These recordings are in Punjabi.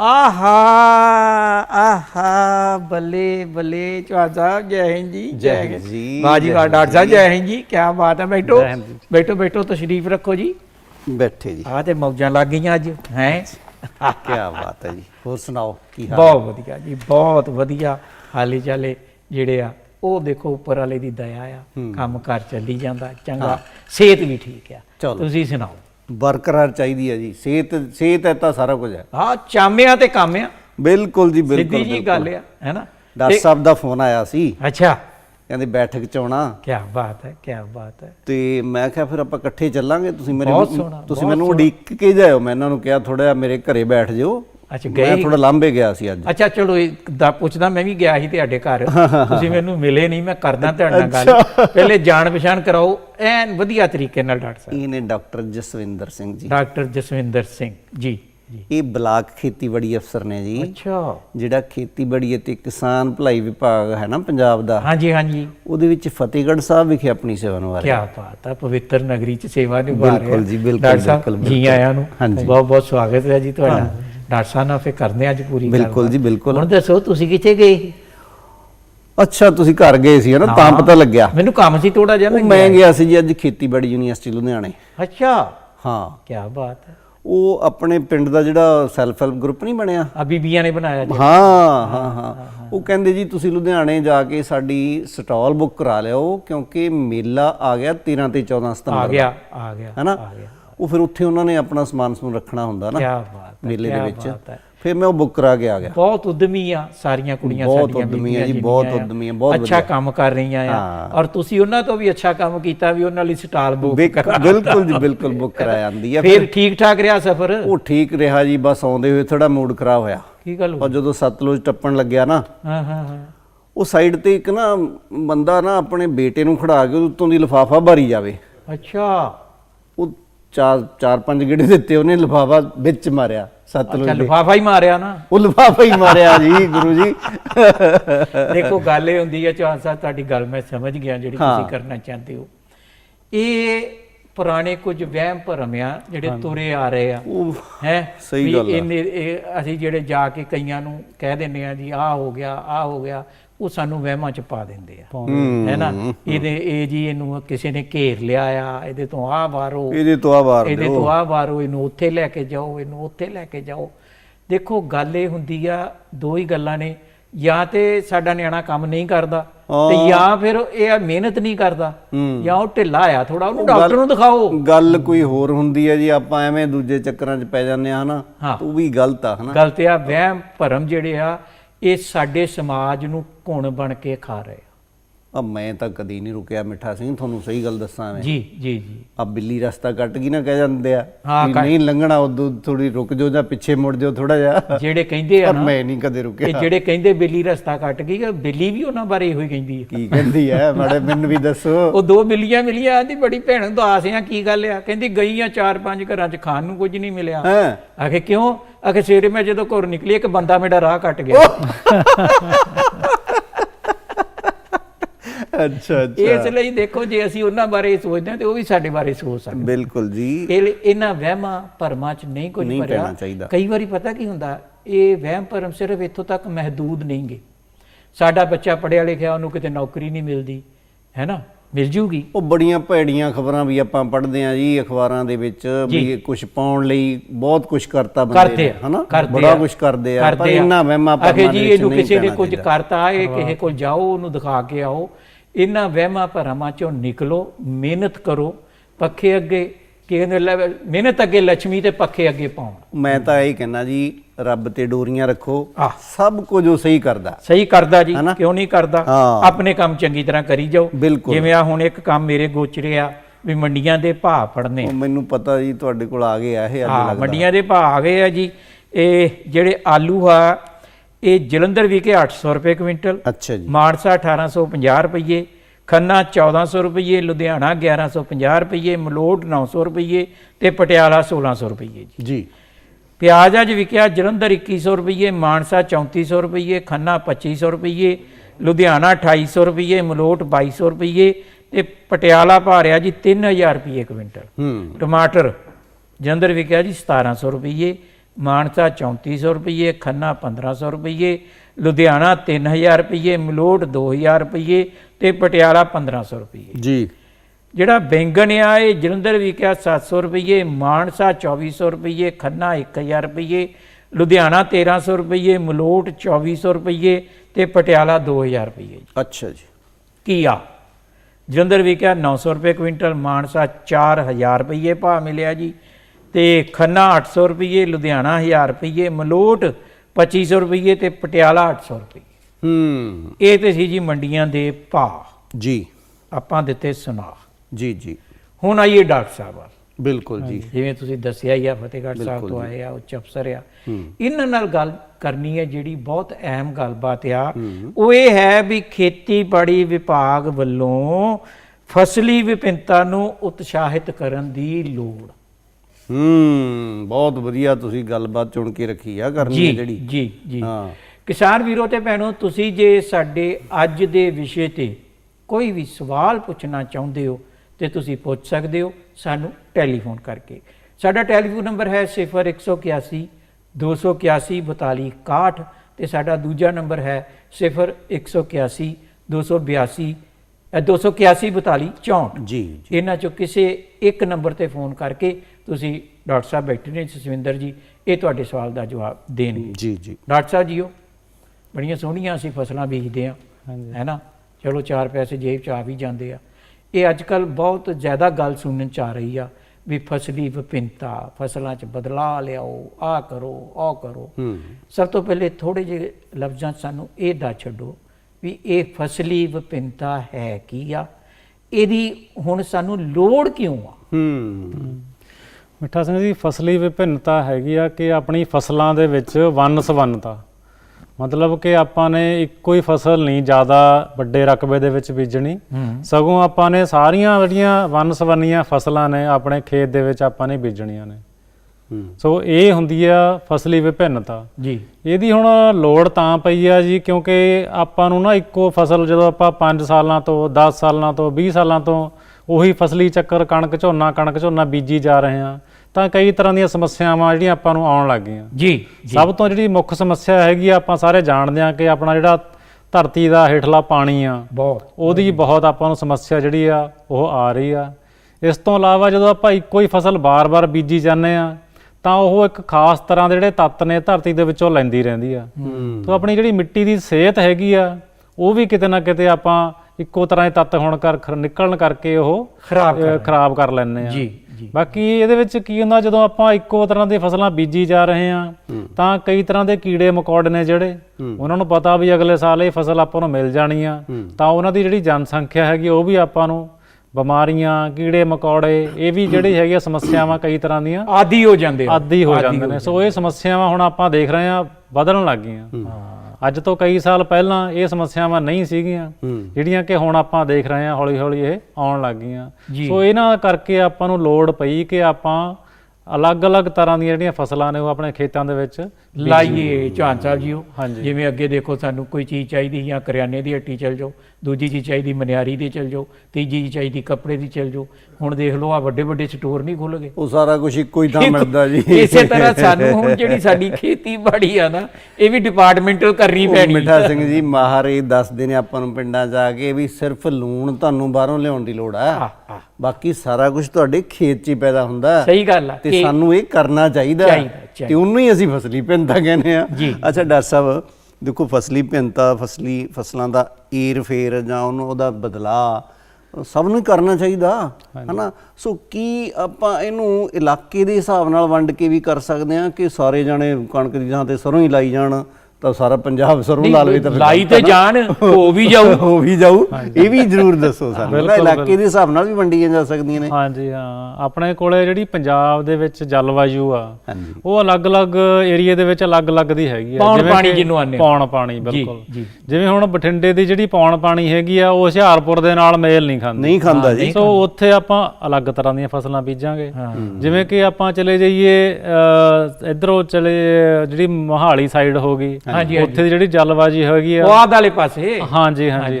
ਆਹਾ ਆਹਾ ਬੱਲੇ ਬੱਲੇ ਚੌਹਾਨ ਸਾਹਿਬ ਜੈ ਹਿੰਦ ਜੀ ਜੈ ਹਿੰਦ ਜੀ, ਬਾਜੀ ਵਾ ਡਾਕਟਰ ਸਾਹਿਬ ਜੀ। ਹਿੰਦ ਜੀ ਕੀ ਬਾਤ ਹੈ ਬੈਠੋ। ਬੈਠੋ ਬੈਠੋ ਤਸ਼ਰੀਫ ਰੱਖੋ ਜੀ। ਬੈਠੇ ਜੀ। ਆਹ ਤੇ ਮੌਜਾਂ ਲੱਗ ਗਈਆਂ ਅੱਜ ਹੈ? ਕੀ ਬਾਤ ਹੈ ਜੀ। ਹੋਰ ਸੁਣਾਓ ਕੀ ਹਾਲ? ਬਹੁਤ ਵਧੀਆ ਜੀ ਬਹੁਤ ਵਧੀਆ। ਹਾਲੇ ਚਾਲੇ ਜਿਹੜੇ ਆ ਉਹ ਦੇਖੋ ਉੱਪਰ ਵਾਲੇ ਦੀ ਦਇਆ ਆ। ਕੰਮ ਕਾਰ ਚੱਲੀ ਜਾਂਦਾ ਚੰਗਾ। ਸਿਹਤ ਵੀ ਠੀਕ ਆ। ਤੁਸੀਂ ਸੁਣਾਓ। ਬਰਕਰਾਰ ਚਾਹੀਦੀ ਹੈ ਜੀ। ਸਿਹਤ ਸਿਹਤ ਹੈ ਤਾਂ ਸਾਰਾ ਕੁਝ ਹੈ। ਹਾਂ ਚਾਮਿਆਂ ਤੇ ਕੰਮ ਆ। ਬਿਲਕੁਲ ਜੀ ਸਿੱਧੀ ਬਿਲਕੁਲ ਜੀ ਗੱਲ ਆ ਹੈਨਾ? ਡਾਕਟਰ ਸਾਹਿਬ ਦਾ ਫੋਨ ਆਇਆ ਸੀ। ਅੱਛਾ। ਕਹਿੰਦੇ ਬੈਠਕ ਚ ਆਉਣਾ। ਕੀ ਬਾਤ ਹੈ ਕੀ ਬਾਤ ਹੈ। ਤੇ ਮੈਂ ਕਿਹਾ ਫਿਰ ਆਪਾਂ ਇਕੱਠੇ ਚੱਲਾਂਗੇ। ਤੁਸੀਂ ਮੇਰੇ ਤੁਸੀਂ ਮੈਨੂੰ ਉਡੀਕ ਕੇ ਜਾਇਓ। ਮੈਂ ਇਹਨਾਂ ਨੂੰ ਕਿਹਾ ਥੋੜਾ ਮੇਰੇ ਘਰੇ ਬੈਠ ਜਿਓ। ਅੱਛਾ ਮੈਂ ਗਏ ਥੋੜਾ ਲਾਂਬੇ ਗਿਆ ਸੀ ਅੱਜ। ਅੱਛਾ ਚਲੋ ਦਾ ਪੁੱਛਦਾ ਮੈਂ ਵੀ ਗਿਆ ਸੀ ਤੁਹਾਡੇ ਘਰ। ਤੁਸੀਂ ਮੈਨੂੰ ਮਿਲੇ ਨਹੀਂ ਮੈਂ ਕਰਦਾ ਤੁਹਾਡੇ ਨਾਲ ਗੱਲ। ਪਹਿਲੇ ਜਾਣ ਪਛਾਣ ਕਰਾਓ ਐਨ ਵਧੀਆ ਤਰੀਕੇ ਨਾਲ ਡਾਕਟਰ ਸਾਹਿਬ। ਇਹ ਨੇ ਡਾਕਟਰ ਜਸਵਿੰਦਰ ਸਿੰਘ ਜੀ। ਡਾਕਟਰ ਜਸਵਿੰਦਰ ਸਿੰਘ ਜੀ। ਇਹ ਬਲਾਕ ਖੇਤੀਬਾੜੀ ਅਫਸਰ ਨੇ ਜੀ। ਅੱਛਾ। ਜਿਹੜਾ ਖੇਤੀਬਾੜੀ ਅਤੇ ਕਿਸਾਨ ਭਲਾਈ ਵਿਭਾਗ ਹੈ ਨਾ ਪੰਜਾਬ ਦਾ। ਹਾਂਜੀ ਹਾਂਜੀ। ਉਹਦੇ ਵਿੱਚ ਫਤਿਹਗੜ੍ਹ ਸਾਹਿਬ ਵਿਖੇ ਆਪਣੀ ਸੇਵਾ ਨਿਭਾ ਕੀ ਰਹੇ ਬਾਤ ਹੈ ਪਵਿੱਤਰ ਨਗਰੀ ਚ ਸੇਵਾ ਨਿਭਾ ਰਹੇ। ਬਿਲਕੁਲ ਜੀ, ਬਿਲਕੁਲ, ਜੀ ਆਇਆਂ ਨੂੰ। ਬਹੁਤ ਬਹੁਤ ਸਵਾਗਤ ਹੈ ਜੀ ਤੁਹਾਡਾ। ਡਾਕਟਰ ਸਾਹਿਬ ਨਾਲ ਫੇ ਕਰਦੇ ਹਾਂ ਅੱਜ ਪੂਰੀ ਬਿਲਕੁਲ। ਜੀ, ਬਿਲਕੁਲ। ਹੁਣ ਦੱਸੋ ਤੁਸੀਂ ਕਿੱਥੇ ਗਏ? ਅੱਛਾ ਤੁਸੀਂ ਘਰ ਗਏ ਸੀ ਹੈ ਨਾ ਤਾਂ। ਪਤਾ ਲੱਗਿਆ। ਮੈਨੂੰ ਕੰਮ ਸੀ ਥੋੜਾ ਜਿਹਾ ਮੈਂ ਗਿਆ। ਸੀ ਜੀ ਅੱਜ ਖੇਤੀਬਾੜੀ ਯੂਨੀਵਰਸਿਟੀ ਲੁਧਿਆਣੇ। ਅੱਛਾ। ਹਾਂ। ਕੀ ਬਾਤ ਹੈ। ਉਹ ਆਪਣੇ ਪਿੰਡ ਦਾ ਜਿਹੜਾ ਸੈਲਫ ਹੈਲਪ ਗਰੁੱਪ ਨਹੀਂ ਬਣਿਆ? ਆ ਬੀਬੀਆਂ ਨੇ ਬਣਾਇਆ ਜੀ ਹਾਂ ਹਾਂ ਹਾਂ ਉਹ ਕਹਿੰਦੇ ਜੀ ਤੁਸੀਂ ਲੁਧਿਆਣੇ ਜਾ ਕੇ ਸਾਡੀ ਸਟਾਲ ਬੁੱਕ ਕਰਾ ਲਿਓ ਕਿਉਂਕਿ ਮੇਲਾ ਆ ਗਿਆ 13 ਤੇ 14 ਆ ਸਤੰਬਰ ਗਿਆ ਆ ਗਿਆ ਹੈਨਾ? ਆ ਗਿਆ। ਉਹ ਫਿਰ ਉੱਥੇ ਉਹਨਾਂ ਨੇ ਆਪਣਾ ਸਮਾਨ ਸਮੂਨ ਰੱਖਣਾ ਹੁੰਦਾ ਕੀ ਨਾ ਬਾਤ ਹੈ ਮੇਲੇ ਦੇ ਵਿੱਚ। ਫਿਰ ਮੈਂ ਉਹ ਬੁੱਕ ਕਰਾ ਕੇ ਆ ਗਿਆ। ਬਹੁਤ ਉਦਮੀ ਆ ਸਾਰੀਆਂ ਕੁੜੀਆਂ ਬਹੁਤ ਸਾਡੀਆਂ ਉੱਦਮੀ ਆ ਜੀ, ਬਹੁਤ ਉੱਦਮੀ ਆ, ਬਹੁਤ ਅੱਛਾ। ਕੰਮ ਕਰ ਰਹੀਆਂ ਆ। ਔਰ ਤੁਸੀਂ ਉਹਨਾਂ ਤੋਂ ਵੀ ਅੱਛਾ ਕੰਮ ਕੀਤਾ ਵੀ ਉਹਨਾਂ ਲਈ ਸਟਾਲ ਬੁੱਕ ਬਿਲਕੁਲ ਬਿਲਕੁਲ ਜੀ ਬਿਲਕੁਲ ਬੁੱਕ ਕਰਾਇਆ ਆਂਦੀ ਆ। ਫਿਰ ਠੀਕ ਠਾਕ ਰਿਹਾ ਸਫ਼ਰ? ਉਹ ਠੀਕ ਰਿਹਾ ਜੀ ਬਸ ਆਉਂਦੇ ਹੋਏ ਥੋੜਾ ਮੂਡ ਖਰਾਬ ਹੋਇਆ। ਕੀ ਗੱਲ ਹੋਈ? ਜਦੋਂ ਸਤਲੁਜ ਟੱਪਣ ਲੱਗਿਆ ਨਾ ਹਾਂ ਹਾਂ ਹਾਂ। ਉਹ ਸਾਈਡ ਤੇ ਇੱਕ ਨਾ ਬੰਦਾ ਨਾ ਆਪਣੇ ਬੇਟੇ ਨੂੰ ਖੜਾ ਕੇ ਉੱਤੋਂ ਦੀ ਲਫਾਫਾ ਭਰੀ ਜਾਵੇ। ਅੱਛਾ। ਚਾਰ ਚਾਰ ਪੰਜ ਗੇੜੇ ਦਿੱਤੇ ਉਹਨੇ ਲਫਾਫਾ ਵਿੱਚ ਮਾਰਿਆ ਸਤਲੁਜ ਅੱਛਾ ਦੇ ਲਿਫਾਫਾ ਹੀ ਮਾਰਿਆ ਨਾ? ਉਹ ਲਫਾਫਾ ਹੀ ਮਾਰਿਆ ਜੀ ਗੁਰੂ ਜੀ। ਦੇਖੋ ਗੱਲ ਇਹ ਹੁੰਦੀ ਹੈ ਚੌਹਾਨ ਸਾਹਿਬ ਤੁਹਾਡੀ ਗੱਲ ਮੈਂ ਸਮਝ ਗਿਆ ਜਿਹੜੀ ਤੁਸੀਂ ਕਰਨਾ ਚਾਹੁੰਦੇ ਹੋ। ਇਹ ਪੁਰਾਣੇ ਕੁਝ ਵਹਿਮ ਭਰਮ ਆ ਜਿਹੜੇ ਤੁਰੇ ਆ ਰਹੇ ਆ। ਉਹ ਹੈ? ਸਹੀ ਗੱਲ ਆ। ਇਹਨੇ ਇਹ ਅਸੀਂ ਜਿਹੜੇ ਜਾ ਕੇ ਕਈਆਂ ਨੂੰ ਕਹਿ ਦਿੰਦੇ ਆ ਜੀ ਆਹ ਹੋ ਗਿਆ ਆਹ ਹੋ ਗਿਆ। ਉਹ ਸਾਨੂੰ ਵਹਿਮਾਂ ਚ ਪਾ ਦਿੰਦੇ ਆ। ਹੈ ਨਾ? ਇਹਦੇ ਇਹ ਜੀ ਇਹਨੂੰ ਕਿਸੇ ਨੇ ਘੇਰ ਲਿਆ ਆ ਇਹਦੇ ਤੋਂ ਆਹ ਬਾਹਰੋ ਇਹਦੇ ਤੋਂ ਆ ਵਾਰ ਇਹਦੇ ਤੋਂ ਆਹ ਬਾਹਰੋ ਇਹਨੂੰ ਉੱਥੇ ਲੈ ਕੇ ਜਾਓ ਇਹਨੂੰ ਉੱਥੇ ਲੈ ਕੇ ਜਾਓ। ਦੇਖੋ ਗੱਲ ਇਹ ਹੁੰਦੀ ਆ ਦੋ ਹੀ ਗੱਲਾਂ ਨੇ। ਜਾਂ ਤੇ ਸਾਡਾ ਨਿਆਣਾ ਕੰਮ ਨਹੀਂ ਕਰਦਾ ਤੇ ਜਾਂ ਫਿਰ ਇਹ ਆ ਮਿਹਨਤ ਨਹੀਂ ਕਰਦਾ। ਜਾਂ ਉਹ ਢਿੱਲਾ ਆ ਥੋੜਾ ਉਹਨੂੰ ਡਾਕਟਰ ਨੂੰ ਦਿਖਾਓ। ਗੱਲ ਕੋਈ ਹੋਰ ਹੁੰਦੀ ਹੈ ਜੀ ਆਪਾਂ ਐਵੇਂ ਦੂਜੇ ਚੱਕਰਾਂ 'ਚ ਪੈ ਜਾਂਦੇ ਆ ਹਨਾ? ਹਾਂ। ਉਹ ਵੀ ਗਲਤ ਆ ਹਨਾ? ਗੱਲ ਤੇ ਆ ਵਹਿਮ ਭਰਮ ਜਿਹੜੇ ਆ ਇਹ ਸਾਡੇ ਸਮਾਜ ਨੂੰ ਘੁਣ ਬਣ ਕੇ ਖਾ ਰਹੇ ਆ ਆ ਮੈਂ ਤਾਂ ਕਦੀ ਨਹੀਂ ਰੁਕਿਆ ਮਿੱਠਾ ਸਿੰਘ ਤੁਹਾਨੂੰ ਸਹੀ ਗੱਲ ਦੱਸਾਂ ਮੈਂ। ਜੀ ਜੀ ਜੀ। ਆ ਬਿੱਲੀ ਰਸਤਾ ਕੱਟ ਗਈ ਨਾ ਕਹਿ ਜਾਂਦੇ ਆ ਹਾਂ, ਵੀ ਨਹੀਂ ਲੰਘਣਾ ਉਦੋਂ ਥੋੜੀ ਰੁਕ ਜਾਓ ਜਾਂ ਪਿੱਛੇ ਮੁੜ ਜਾਓ ਥੋੜਾ ਜਿਹਾ। ਜਿਹੜੇ ਕਹਿੰਦੇ ਆ ਪਰ ਨਾ ਮੈਂ ਨਹੀਂ ਕਦੇ ਰੁਕਿਆ। ਜਿਹੜੇ ਕਹਿੰਦੇ ਬਿੱਲੀ ਰਸਤਾ ਕੱਟ ਗਈ ਆ, ਬਿੱਲੀ ਵੀ ਉਹਨਾਂ ਬਾਰੇ ਇਹੋ ਹੀ ਕਹਿੰਦੀ ਹੈ ਕੀ ਕਹਿੰਦੀ ਐ ਮਾੜੇ ਮੈਨੂੰ ਵੀ ਦੱਸੋ। ਉਹ ਦੋ ਬਿੱਲੀਆਂ ਮਿਲੀਆਂ ਆਂਦੀ ਬੜੀ ਭੈਣ ਉਦਾਸ ਆ ਕੀ ਗੱਲ ਆ? ਕਹਿੰਦੀ ਗਈ ਆ ਚਾਰ ਪੰਜ ਘਰਾਂ 'ਚ ਖਾਣ ਨੂੰ ਕੁਝ ਨਹੀਂ ਮਿਲਿਆ। ਹਾਂ। ਆਖੇ ਕਿਉਂ? ਆਖੇ ਸਵੇਰੇ ਮੈਂ ਜਦੋਂ ਘਰ ਨਿਕਲੀ ਇੱਕ ਬੰਦਾ ਮੇਰਾ ਰਾਹ ਕੱਟ ਗਿਆ। ਅੱਛਾ ਅੱਛਾ। ਇਸ ਲਈ ਦੇਖੋ ਜੇ ਅਸੀਂ ਉਹਨਾਂ ਬਾਰੇ ਸੋਚਦੇ ਹਾਂ ਤੇ ਉਹ ਵੀ ਸਾਡੇ ਬਾਰੇ ਸੋਚ ਸਕਦੇ ਬਿਲਕੁਲ ਜੀ। ਇਹ ਇਹਨਾਂ ਵਹਿਮਾਂ ਭਰਮਾਂ 'ਚ ਨਹੀਂ ਕੁਝ ਨਹੀਂ ਭਰਿਆ। ਪੈਣਾ ਚਾਹੀਦਾ। ਕਈ ਵਾਰੀ ਪਤਾ ਕੀ ਹੁੰਦਾ ਇਹ ਵਹਿਮ ਭਰਮ ਸਿਰਫ ਇੱਥੋਂ ਤੱਕ ਮਹਦੂਦ ਨਹੀਂਗੇ ਸਾਡਾ ਬੱਚਾ ਪੜਿਆ ਲਿਖਿਆ ਉਹਨੂੰ ਕਿਤੇ ਨੌਕਰੀ ਨਹੀਂ ਮਿਲਦੀ ਹੈ ਨਾ? ਮਿਲ ਜੂਗੀ। ਉਹ ਬੜੀਆਂ ਭੈੜੀਆਂ ਖਬਰਾਂ ਵੀ ਆਪਾਂ ਪੜ੍ਹਦੇ ਆ ਜੀ ਅਖਬਾਰਾਂ ਦੇ ਵਿੱਚ ਵੀ ਕੁਝ ਪਾਉਣ ਲਈ ਬਹੁਤ ਕੁਝ ਕਰਤਾ ਬੰਦੇ ਹਨਾ? ਬੜਾ ਕੁਝ ਕਰਦੇ ਆ ਪਰ। ਇੰਨਾ ਵਹਿਮਾਂ ਆਖੇ ਭਰਮਾਂ ਜੀ ਦੇ ਵਿੱਚ ਇਹਨੂੰ ਨਹੀਂ ਕਿਸੇ ਨੇ ਕੁਝ। ਕਰਤਾ ਇਹ ਕਿਸੇ ਕੋਲ ਜਾਓ ਉਹਨੂੰ ਦਿਖਾ ਕੇ ਆਓ। ਇਹਨਾਂ ਵਹਿਮਾਂ ਭਰਮਾਂ ਚੋਂ ਨਿਕਲੋ ਮਿਹਨਤ ਕਰੋ ਪੱਖੇ ਅੱਗੇ ਕਹਿੰਦੇ ਲੈ ਮਿਹਨਤ ਅੱਗੇ ਲక్ష్ਮੀ ਤੇ ਪੱਖੇ ਅੱਗੇ ਪਾਉਣ ਮੈਂ ਤਾਂ ਇਹ ਕਹਿਣਾ ਜੀ ਰੱਬ ਤੇ ਡੋਰੀਆਂ ਰੱਖੋ। ਸਭ ਕੁਝ ਉਹ ਸਹੀ ਕਰਦਾ ਸਹੀ ਕਰਦਾ ਜੀ? ਕਿਉਂ ਨਹੀਂ ਕਰਦਾ। ਆਪਣੇ ਕੰਮ ਚੰਗੀ ਤਰ੍ਹਾਂ ਕਰੀ ਜਾਓ। ਜਿਵੇਂ ਆ ਹੁਣ ਇੱਕ ਕੰਮ ਮੇਰੇ ਗੋਚਰੇ ਆ ਵੀ ਮੰਡੀਆਂ ਦੇ ਭਾਅ ਪੜਨੇ ਉਹ ਮੈਨੂੰ ਪਤਾ ਜੀ ਤੁਹਾਡੇ ਕੋਲ ਆ ਗਏ ਆ ਇਹ ਅੱਜ ਹਾਂ ਲੱਗਦਾ ਮੰਡੀਆਂ ਦੇ ਭਾਅ ਆ ਗਏ ਆ ਜੀ ਇਹ ਜਿਹੜੇ ਆਲੂ ਆ ਇਹ ਜਲੰਧਰ ਵਿਕੇ 800 ਰੁਪਏ ਕੁਇੰਟਲ ਅੱਛਾ ਜੀ। ਮਾਨਸਾ 1850 ਰੁਪਏ ਖੰਨਾ 1400 ਰੁਪਏ ਲੁਧਿਆਣਾ 1150 ਰੁਪਏ ਮਲੋਟ 900 ਰੁਪਏ ਤੇ ਪਟਿਆਲਾ 1600 ਰੁਪਏ ਜੀ। ਜੀ। ਪਿਆਜ਼ ਅੱਜ ਵਿਕਿਆ ਜਲੰਧਰ 2100 ਰੁਪਏ ਮਾਨਸਾ 3400 ਰੁਪਏ ਖੰਨਾ 2500 ਰੁਪਏ ਲੁਧਿਆਣਾ 2800 ਰੁਪਏ ਮਲੋਟ 2200 ਰੁਪਏ ਤੇ ਪਟਿਆਲਾ ਭਾ ਰਿਹਾ ਜੀ 3000 ਰੁਪਏ ਕੁਇੰਟਲ। ਹੂੰ। ਟਮਾਟਰ ਜਲੰਧਰ ਵਿਕਿਆ ਜੀ 1700 ਰੁਪਏ ਮਾਨਸਾ 3400 ਰੁਪਏ ਖੰਨਾ 1500 ਰੁਪਏ ਲੁਧਿਆਣਾ 3000 ਰੁਪਏ ਮਲੋਟ 2000 ਰੁਪਏ ਤੇ ਪਟਿਆਲਾ 1500 ਰੁਪਏ ਜੀ। ਜਿਹੜਾ ਬੈਂਗਣ ਆ ਇਹ ਜਲੰਧਰ ਵਿਕਿਆ 700 ਰੁਪਏ ਮਾਨਸਾ 2400 ਰੁਪਏ ਖੰਨਾ 1000 ਰੁਪਏ ਲੁਧਿਆਣਾ 1300 ਰੁਪਏ ਮਲੋਟ 2400 ਰੁਪਏ ਤੇ ਪਟਿਆਲਾ 2000 ਰੁਪਏ ਜੀ ਅੱਛਾ ਜੀ। ਕੀਆ ਜਲੰਧਰ ਵਿਕਿਆ 900 ਰੁਪਏ ਕੁਇੰਟਲ ਮਾਨਸਾ 4000 ਰੁਪਏ ਭਾਅ ਮਿਲਿਆ ਜੀ। ਤੇ ਖੰਨਾ 800 ਰੁਪਏ ਲੁਧਿਆਣਾ 1000 ਰੁਪਏ ਮਲੋਟ 2500 ਰੁਪਏ ਤੇ ਪਟਿਆਲਾ 800 ਰੁਪਏ ਹੂੰ। ਇਹ ਤੇ ਸੀ ਜੀ ਮੰਡੀਆਂ ਦੇ ਭਾਅ। ਜੀ। ਆਪਾਂ ਦਿੱਤੇ ਸੁਣਾ ਜੀ ਜੀ। ਹੁਣ ਆਈਏ ਡਾਕਟਰ ਸਾਹਿਬ ਵੱਲ। ਬਿਲਕੁਲ ਜੀ। ਜਿਵੇਂ ਤੁਸੀਂ ਦੱਸਿਆ ਹੀ ਆ ਫਤਿਹਗੜ੍ਹ ਸਾਹਿਬ ਤੋਂ ਆਏ ਆ ਉੱਚ ਅਫਸਰ ਆ। ਇਹਨਾਂ ਨਾਲ ਗੱਲ ਕਰਨੀ ਹੈ ਜਿਹੜੀ ਬਹੁਤ ਅਹਿਮ ਗੱਲਬਾਤ ਆ। ਉਹ ਇਹ ਹੈ ਵੀ ਖੇਤੀਬਾੜੀ ਵਿਭਾਗ ਵੱਲੋਂ ਫਸਲੀ ਵਿਭਿੰਨਤਾ ਨੂੰ ਉਤਸ਼ਾਹਿਤ ਕਰਨ ਦੀ ਲੋੜ। ਹੂੰ ਬਹੁਤ ਵਧੀਆ ਤੁਸੀਂ ਗੱਲਬਾਤ ਚੁਣ ਕੇ ਰੱਖੀ ਆ ਕਰਨੀ ਹੈ ਜਿਹੜੀ। ਜੀ ਜੀ। ਹਾਂ। ਕਿਸਾਨ ਵੀਰੋ ਤੇ ਭੈਣੋ ਤੁਸੀਂ ਜੇ ਸਾਡੇ ਅੱਜ ਦੇ ਵਿਸ਼ੇ ਤੇ ਕੋਈ ਵੀ ਸਵਾਲ ਪੁੱਛਣਾ ਚਾਹੁੰਦੇ ਹੋ ਤੇ ਤੁਸੀਂ ਪੁੱਛ ਸਕਦੇ ਹੋ ਸਾਨੂੰ ਟੈਲੀਫੋਨ ਕਰਕੇ। ਸਾਡਾ ਟੈਲੀਫੋਨ ਨੰਬਰ ਹੈ 0181 281 42 61 ਤੇ ਸਾਡਾ ਦੂਜਾ ਨੰਬਰ ਹੈ 0181 282 ਅ, 281 42 64 ਜੀ ਜੀ। ਇਹਨਾਂ ਚੋਂ ਕਿਸੇ ਇੱਕ ਨੰਬਰ ਤੇ ਫੋਨ ਕਰਕੇ ਤੁਸੀਂ ਡਾਕਟਰ ਸਾਹਿਬ ਬੈਠੇ ਨੇ ਜਸਵਿੰਦਰ ਜੀ ਇਹ ਤੁਹਾਡੇ ਸਵਾਲ ਦਾ ਜਵਾਬ ਦੇਣਗੇ। ਜੀ ਜੀ। ਡਾਕਟਰ ਸਾਹਿਬ ਜੀਓ ਬੜੀਆਂ ਸੋਹਣੀਆਂ ਅਸੀਂ ਫਸਲਾਂ ਬੀਜਦੇ ਆ ਹੈ ਨਾ? ਚਲੋ ਚਾਰ ਪੈਸੇ ਜੇਬ ਚ ਆ ਵੀ ਜਾਂਦੇ ਆ। ਇਹ ਅੱਜ ਕੱਲ ਬਹੁਤ ਜ਼ਿਆਦਾ ਗੱਲ ਸੁਣਨ ਚ ਆ ਰਹੀ ਆ ਵੀ ਫਸਲੀ ਵਿਭਿੰਨਤਾ ਫਸਲਾਂ ਚ ਬਦਲਾਅ ਲਿਆਓ ਆ ਕਰੋ ਉਹ ਕਰੋ। ਸਭ ਤੋਂ ਪਹਿਲੇ ਥੋੜੇ ਜਿਹੇ ਲਫ਼ਜ਼ਾਂ ਸਾਨੂੰ ਇਹ ਦੱਸ ਛੱਡੋ ਵੀ ਇਹ ਫਸਲੀ ਵਿਭਿੰਨਤਾ ਹੈ ਕੀ ਆ? ਇਹਦੀ ਹੁਣ ਸਾਨੂੰ ਲੋੜ ਕਿਉਂ ਆ? ਹੂੰ। ਮਿੱਠਾ ਸਿੰਘ ਜੀ ਫਸਲੀ ਵਿਭਿੰਨਤਾ ਹੈਗੀ ਆ ਕਿ ਆਪਣੀ ਫਸਲਾਂ ਦੇ ਵਿੱਚ ਵੰਨ ਸਵੰਨਤਾ। ਮਤਲਬ ਕਿ ਆਪਾਂ ਨੇ ਇੱਕੋ ਹੀ ਫਸਲ ਨਹੀਂ ਜ਼ਿਆਦਾ ਵੱਡੇ ਰਕਬੇ ਦੇ ਵਿੱਚ ਬੀਜਣੀ। ਸਗੋਂ ਆਪਾਂ ਨੇ ਸਾਰੀਆਂ ਜਿਹੜੀਆਂ ਵੰਨ ਸਵੰਨੀਆਂ ਫਸਲਾਂ ਨੇ ਆਪਣੇ ਖੇਤ ਦੇ ਵਿੱਚ ਆਪਾਂ ਨੇ ਬੀਜਣੀਆਂ ਨੇ। ਸੋ ਇਹ ਹੁੰਦੀ ਆ ਫਸਲੀ ਵਿਭਿੰਨਤਾ। ਜੀ। ਇਹਦੀ ਹੁਣ ਲੋੜ ਤਾਂ ਪਈ ਆ ਜੀ ਕਿਉਂਕਿ ਆਪਾਂ ਨੂੰ ਨਾ ਇੱਕੋ ਫਸਲ ਜਦੋਂ ਆਪਾਂ 5 ਸਾਲਾਂ ਤੋਂ 10 ਸਾਲਾਂ ਤੋਂ 20 ਸਾਲਾਂ ਤੋਂ ਉਹੀ ਫਸਲੀ ਚੱਕਰ ਕਣਕ ਝੋਨਾ ਕਣਕ ਝੋਨਾ ਬੀਜੀ ਜਾ ਰਹੇ ਆ ਤਾਂ ਕਈ ਤਰ੍ਹਾਂ ਦੀਆਂ ਸਮੱਸਿਆਵਾਂ ਜਿਹੜੀਆਂ ਆਪਾਂ ਨੂੰ ਆਉਣ ਲੱਗ ਗਈਆਂ। ਜੀ। ਸਭ ਤੋਂ ਜਿਹੜੀ ਮੁੱਖ ਸਮੱਸਿਆ ਹੈਗੀ ਆ ਆਪਾਂ ਸਾਰੇ ਜਾਣਦੇ ਆ ਕਿ ਆਪਣਾ ਜਿਹੜਾ ਧਰਤੀ ਦਾ ਹੇਠਲਾ ਪਾਣੀ ਆ ਬਹੁਤ। ਉਹਦੀ ਬਹੁਤ ਆਪਾਂ ਨੂੰ ਸਮੱਸਿਆ ਜਿਹੜੀ ਆ ਉਹ ਆ ਰਹੀ ਆ। ਇਸ ਤੋਂ ਇਲਾਵਾ ਜਦੋਂ ਆਪਾਂ ਇੱਕੋ ਹੀ ਫਸਲ ਬਾਰ-ਬਾਰ ਬੀਜੀ ਜਾਂਦੇ ਆ ਤਾਂ ਉਹ ਇੱਕ ਖਾਸ ਤਰ੍ਹਾਂ ਦੇ ਜਿਹੜੇ ਤੱਤ ਨੇ ਧਰਤੀ ਦੇ ਵਿੱਚੋਂ ਲੈਂਦੀ ਰਹਿੰਦੀ ਆ। ਸੋ ਆਪਣੀ ਜਿਹੜੀ ਮਿੱਟੀ ਦੀ ਸਿਹਤ ਹੈਗੀ ਆ ਉਹ ਵੀ ਕਿਤੇ ਨਾ ਕਿਤੇ ਆਪਾਂ ਇੱਕੋ ਤਰ੍ਹਾਂ ਦੇ ਤੱਤ ਹੋਣ ਕਰ ਨਿਕਲਣ ਕਰਕੇ ਉਹ ਖਰਾਬ ਖਰਾਬ ਕਰ ਲੈਂਦੇ ਆ। ਜੀ ਜੀ। ਬਾਕੀ ਇਹਦੇ ਵਿੱਚ ਕੀ ਹੁੰਦਾ ਜਦੋਂ ਆਪਾਂ ਇੱਕੋ ਤਰ੍ਹਾਂ ਦੀ ਫਸਲਾਂ ਬੀਜੀ ਜਾ ਰਹੇ ਆ ਤਾਂ ਕਈ ਤਰ੍ਹਾਂ ਦੇ ਕੀੜੇ ਮਕੌੜੇ ਨੇ ਜਿਹੜੇ ਉਹਨਾਂ ਨੂੰ ਪਤਾ ਵੀ ਅਗਲੇ ਸਾਲ ਇਹ ਫਸਲ ਆਪਾਂ ਨੂੰ ਮਿਲ ਜਾਣੀ ਆ। ਤਾਂ ਉਹਨਾਂ ਦੀ ਜਿਹੜੀ ਜਨਸੰਖਿਆ ਹੈਗੀ ਉਹ ਵੀ ਆਪਾਂ ਨੂੰ ਬਿਮਾਰੀਆਂ ਕੀੜੇ ਮਕੌੜੇ ਇਹ ਵੀ ਜਿਹੜੀ ਹੈਗੀਆਂ ਸਮੱਸਿਆਵਾਂ ਕਈ ਤਰ੍ਹਾਂ ਦੀਆਂ ਆਦੀ ਹੋ ਜਾਂਦੇ ਆ। ਆਦੀ ਹੋ ਜਾਂਦੇ ਨੇ। ਸੋ ਇਹ ਸਮੱਸਿਆਵਾਂ ਹੁਣ ਆਪਾਂ ਦੇਖ ਰਹੇ ਆ ਵਧਣ ਲੱਗ ਗਈਆਂ। ਅੱਜ ਤੋਂ ਕਈ ਸਾਲ ਪਹਿਲਾਂ ਇਹ ਸਮੱਸਿਆਵਾਂ ਨਹੀਂ ਸੀਗੀਆਂ ਜਿਹੜੀਆਂ ਕਿ ਹੁਣ ਆਪਾਂ ਦੇਖ ਰਹੇ ਹਾਂ ਹੌਲੀ ਹੌਲੀ ਇਹ ਆਉਣ ਲੱਗ ਗਈਆਂ। ਜੀ। ਸੋ ਇਹਨਾਂ ਕਰਕੇ ਆਪਾਂ ਨੂੰ ਲੋੜ ਪਈ ਕਿ ਆਪਾਂ ਅਲੱਗ-ਅਲੱਗ ਤਰ੍ਹਾਂ ਦੀਆਂ ਜਿਹੜੀਆਂ ਫਸਲਾਂ ਨੇ ਉਹ ਆਪਣੇ ਖੇਤਾਂ ਦੇ ਵਿੱਚ ਲਾਈਏ। ਸਾਹਿਬ ਜੀਓ ਹਾਂਜੀ। ਜਿਵੇਂ ਅੱਗੇ ਦੇਖੋ ਸਾਨੂੰ ਕੋਈ ਚੀਜ਼ ਚਾਹੀਦੀ ਜਾਂ ਕਰਿਆਨੇ ਦੀ ਹੱਟੀ ਚਲ ਜਾਓ ਦੂਜੀ ਚੀਜ਼ ਚਾਹੀਦੀ ਮਨਿਆਰੀ ਦੀ ਚਲ ਜਾਓ ਤੀਜੀ ਚੀਜ਼ ਚਾਹੀਦੀ ਕੱਪੜੇ ਦੀ ਚਲ ਜਾਓ। ਹੁਣ ਦੇਖ ਲਓ ਆ ਵੱਡੇ ਵੱਡੇ ਸਟੋਰ ਨਹੀਂ ਖੁੱਲ ਗਏ। ਉਹ ਸਾਰਾ ਕੁਝ ਇੱਕੋ ਹੀ ਥਾਂ ਮਿਲਦਾ ਜੀ। ਇਸੇ ਤਰ੍ਹਾਂ ਸਾਨੂੰ ਹੁਣ ਜਿਹੜੀ ਸਾਡੀ ਖੇਤੀਬਾੜੀ ਆ ਨਾ ਇਹ ਵੀ ਡਿਪਾਰਟਮੈਂਟਲ ਕਰਨੀ ਪੈਣੀ। ਮਿੱਠਾ ਸਿੰਘ ਜੀ ਮਾਹਰ ਇਹ ਦੱਸਦੇ ਨੇ ਆਪਾਂ ਨੂੰ ਪਿੰਡਾਂ ਜਾ ਕੇ ਵੀ ਸਿਰਫ ਲੂਣ ਤੁਹਾਨੂੰ ਬਾਹਰੋਂ ਲਿਆਉਣ ਦੀ ਲੋੜ ਆ। ਬਾਕੀ ਸਾਰਾ ਕੁਝ ਤੁਹਾਡੇ ਖੇਤ 'ਚ ਹੀ ਪੈਦਾ ਹੁੰਦਾ। ਸਹੀ ਗੱਲ ਆ। ਤੇ ਸਾਨੂੰ ਇਹ ਕਰਨਾ ਚਾਹੀਦਾ। ਤੇ ਉਹਨੂੰ ਹੀ ਅਸੀਂ ਫਸਲੀ ਭਿੰਨਤਾ ਕਹਿੰਦੇ ਆ। ਅੱਛਾ ਡਾਕਟਰ ਸਾਹਿਬ ਦੇਖੋ ਫਸਲੀ ਭਿੰਨਤਾ ਫਸਲੀ ਫਸਲਾਂ ਦਾ ਏਰ ਫੇਰ ਜਾਂ ਉਹਨੂੰ ਉਹਦਾ ਬਦਲਾਅ ਸਭ ਨੂੰ ਹੀ ਕਰਨਾ ਚਾਹੀਦਾ ਹਨਾ? ਸੋ ਕੀ ਆਪਾਂ ਇਹਨੂੰ ਇਲਾਕੇ ਦੇ ਹਿਸਾਬ ਨਾਲ ਵੰਡ ਕੇ ਵੀ ਕਰ ਸਕਦੇ ਆ ਕਿ ਸਾਰੇ ਜਾਣੇ ਕਣਕ ਦੀ ਥਾਂ ਤੇ ਸਰੋਂ ਹੀ ਲਾਈ ਜਾਣ? ਤਾਂ ਸਾਰਾ ਪੰਜਾਬ ਸਰੋਂ ਲਾ ਲਵੇ ਤਾਂ ਫਿਰ ਲਾਈ ਤੇ ਜਾਣ ਹੋ ਵੀ ਜਾਊ। ਹੋ ਵੀ ਜਾਊ। ਇਹ ਵੀ ਜ਼ਰੂਰ ਦੱਸੋ ਸਾਨੂੰ। ਨਾ ਇਲਾਕੇ ਦੇ ਹਿਸਾਬ ਨਾਲ ਵੀ ਵੰਡੀਆਂ ਜਾ ਸਕਦੀਆਂ ਨੇ। ਹਾਂਜੀ ਹਾਂ। ਆਪਣੇ ਕੋਲੇ ਜਿਹੜੀ ਪੰਜਾਬ ਦੇ ਵਿੱਚ ਜਲਵਾਯੂ ਆ ਉਹ ਅਲੱਗ-ਅਲੱਗ ਏਰੀਆ ਦੇ ਵਿੱਚ ਅਲੱਗ-ਅਲੱਗ ਦੀ ਹੈਗੀ ਆ। ਪੌਣ ਜਿਵੇਂ ਪਾਣੀ ਜਿਹਨੂੰ ਆਨੇ। ਪੌਣ ਪਾਣੀ ਬਿਲਕੁਲ। ਜਿਵੇਂ ਹੁਣ ਬਠਿੰਡੇ ਦੀ ਜਿਹੜੀ ਪੌਣ ਪਾਣੀ ਹੈਗੀ ਆ ਉਹ ਹੁਸ਼ਿਆਰਪੁਰ ਦੇ ਨਾਲ ਮੇਲ ਨਹੀਂ ਖਾਂਦੀ। ਨਹੀਂ ਖਾਂਦਾ ਜੀ। ਸੋ ਉੱਥੇ ਆਪਾਂ ਅਲੱਗ ਤਰ੍ਹਾਂ ਦੀਆਂ ਫਸਲਾਂ ਬੀਜਾਂਗੇ। ਜਿਵੇਂ ਕਿ ਆਪਾਂ ਚਲੇ ਜਾਈਏ ਅ, ਇੱਧਰੋਂ ਚਲੇ ਜਿਹੜੀ ਮੋਹਾਲੀ ਸਾਈਡ ਹੋ ਗਈ ਹਾਂਜੀ, ਉੱਥੇ ਦੀ ਜਿਹੜੀ ਜਲਵਾਯੂ ਹੈਗੀ ਆ। ਪੁਆਧ ਵਾਲੇ ਪਾਸੇ। ਹਾਂਜੀ ਹਾਂਜੀ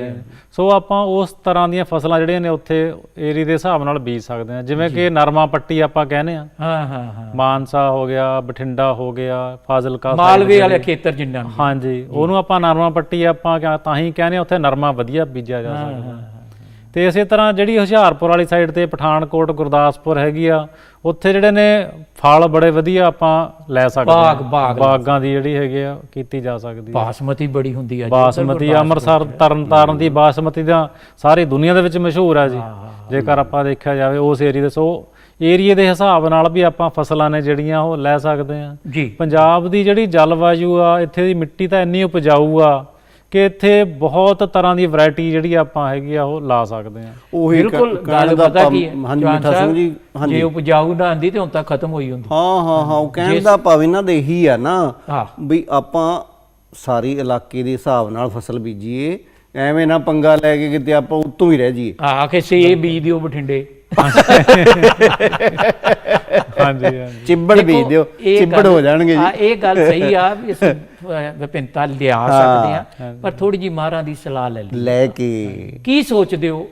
ਸੋ ਆਪਾਂ ਉਸ ਤਰ੍ਹਾਂ ਦੀਆਂ ਫਸਲਾਂ ਜਿਹੜੀਆਂ ਨੇ ਉੱਥੇ ਏਰੀਆ ਦੇ ਹਿਸਾਬ ਨਾਲ ਬੀਜ ਸਕਦੇ ਹਾਂ। ਜਿਵੇਂ ਕਿ ਨਰਮਾ ਪੱਟੀ ਆਪਾਂ ਕਹਿੰਦੇ ਆ ਹਾਂ ਹਾਂ ਹਾਂ। ਮਾਨਸਾ ਹੋ ਗਿਆ ਬਠਿੰਡਾ ਹੋ ਗਿਆ ਫਾਜ਼ਿਲਕਾ ਮਾਲਵੇ ਵਾਲੇ ਖੇਤਰ ਜਿੰਨਾ। ਹਾਂਜੀ ਉਹਨੂੰ ਆਪਾਂ ਨਰਮਾ ਪੱਟੀ ਆਪਾਂ ਤਾਂ ਹੀ ਕਹਿੰਦੇ ਆ ਉੱਥੇ ਨਰਮਾ ਵਧੀਆ ਬੀਜਿਆ ਜਾ ਸਕਦਾ। ਤੇ ਇਸੇ ਤਰ੍ਹਾਂ ਜਿਹੜੀ ਹੁਸ਼ਿਆਰਪੁਰ ਵਾਲੀ ਸਾਈਡ ਤੇ ਪਠਾਨਕੋਟ ਗੁਰਦਾਸਪੁਰ ਹੈਗੀ ਆ ਉੱਥੇ ਜਿਹੜੇ ਨੇ ਫਲ ਬੜੇ ਵਧੀਆ ਆਪਾਂ ਲੈ ਸਕਦੇ ਹਾਂ। ਬਾਗ- ਬਾਗ। ਬਾਗਾਂ ਦੀ ਜਿਹੜੀ ਹੈਗੀ ਆ ਕੀਤੀ ਜਾ ਸਕਦੀ ਆ। ਬਾਸਮਤੀ ਬੜੀ ਹੁੰਦੀ ਆ ਬਾਸਮਤੀ ਅੰਮ੍ਰਿਤਸਰ ਤਰਨਤਾਰਨ ਦੀ ਬਾਸਮਤੀ ਦਾ ਸਾਰੀ ਦੁਨੀਆ ਦੇ ਵਿੱਚ ਮਸ਼ਹੂਰ ਆ ਜੀ। ਜੇਕਰ ਆਪਾਂ ਦੇਖਿਆ ਜਾਵੇ ਉਸ ਏਰੀਆ ਦੇ ਸੋ ਏਰੀਆ ਦੇ ਹਿਸਾਬ ਨਾਲ ਵੀ ਆਪਾਂ ਫਸਲਾਂ ਨੇ ਜਿਹੜੀਆਂ ਉਹ ਲੈ ਸਕਦੇ ਆ ਜੀ। ਪੰਜਾਬ ਦੀ ਜਿਹੜੀ ਜਲਵਾਯੂ ਆ ਇੱਥੇ ਦੀ ਮਿੱਟੀ ਤਾਂ ਇੰਨੀ ਉਪਜਾਊ ਆ ਕਿ ਇੱਥੇ ਬਹੁਤ ਤਰ੍ਹਾਂ ਦੀ ਵੈਰਾਈਟੀ ਜਿਹੜੀ ਆਪਾਂ ਹੈਗੀ ਆ ਉਹ ਲਾ ਸਕਦੇ ਆ। ਉਹੀ ਬਿਲਕੁਲ ਗੱਲ ਪਤਾ ਕੀ ਹੈ ਹਾਂਜੀ ਮਿੱਠਾ ਸਿੰਘ ਜੀ ਹਾਂਜੀ। ਜੇ ਉਪਜਾਊ ਨਾ ਆਂਦੀ ਤੇ ਹੁਣ ਤਾਂ ਖਤਮ ਹੋਈ ਹੁੰਦੀ। ਹਾਂ ਹਾਂ ਹਾਂ ਉਹ ਕਹਿਣ ਦਾ ਭਾਵ ਇਹਨਾਂ ਦੇ ਇਹੀ ਆ ਨਾ ਹਾਂ। ਵੀ ਆਪਾਂ ਸਾਰੀ ਇਲਾਕੇ ਦੇ ਹਿਸਾਬ ਨਾਲ ਫਸਲ ਬੀਜੀਏ ਐਵੇਂ ਨਾ ਪੰਗਾ ਲੈ ਕੇ ਕਿਤੇ ਆਪਾਂ ਉੱਤੋਂ ਹੀ ਰਹਿ ਜਾਈਏ। ਆ ਕੇ ਸੇ ਬੀਜ ਦਿਓ ਬਠਿੰਡੇ। ਹਾਂਜੀ ਹਾਂਜੀ। ਚਿੱਬੜ ਬੀਜ ਦਿਓ ਇਹ ਚਿੱਬੜ ਗੱਲ- ਹੋ ਜਾਣਗੇ ਜੀ। ਹਾਂ ਇਹ ਗੱਲ ਸਹੀ ਆ ਵੀ ਅਸੀਂ ਅਹ, ਵਿਭਿੰਨਤਾ ਲਿਆ ਸਕਦੇ ਆ ਪਰ ਥੋੜੀ ਜੀ ਮਾਰਾਂ ਦੀ ਸਲਾਹ ਲੈ ਲਈ ਲੈ ਕੇ। ਕੀ ਸੋਚਦੇ ਹੋ?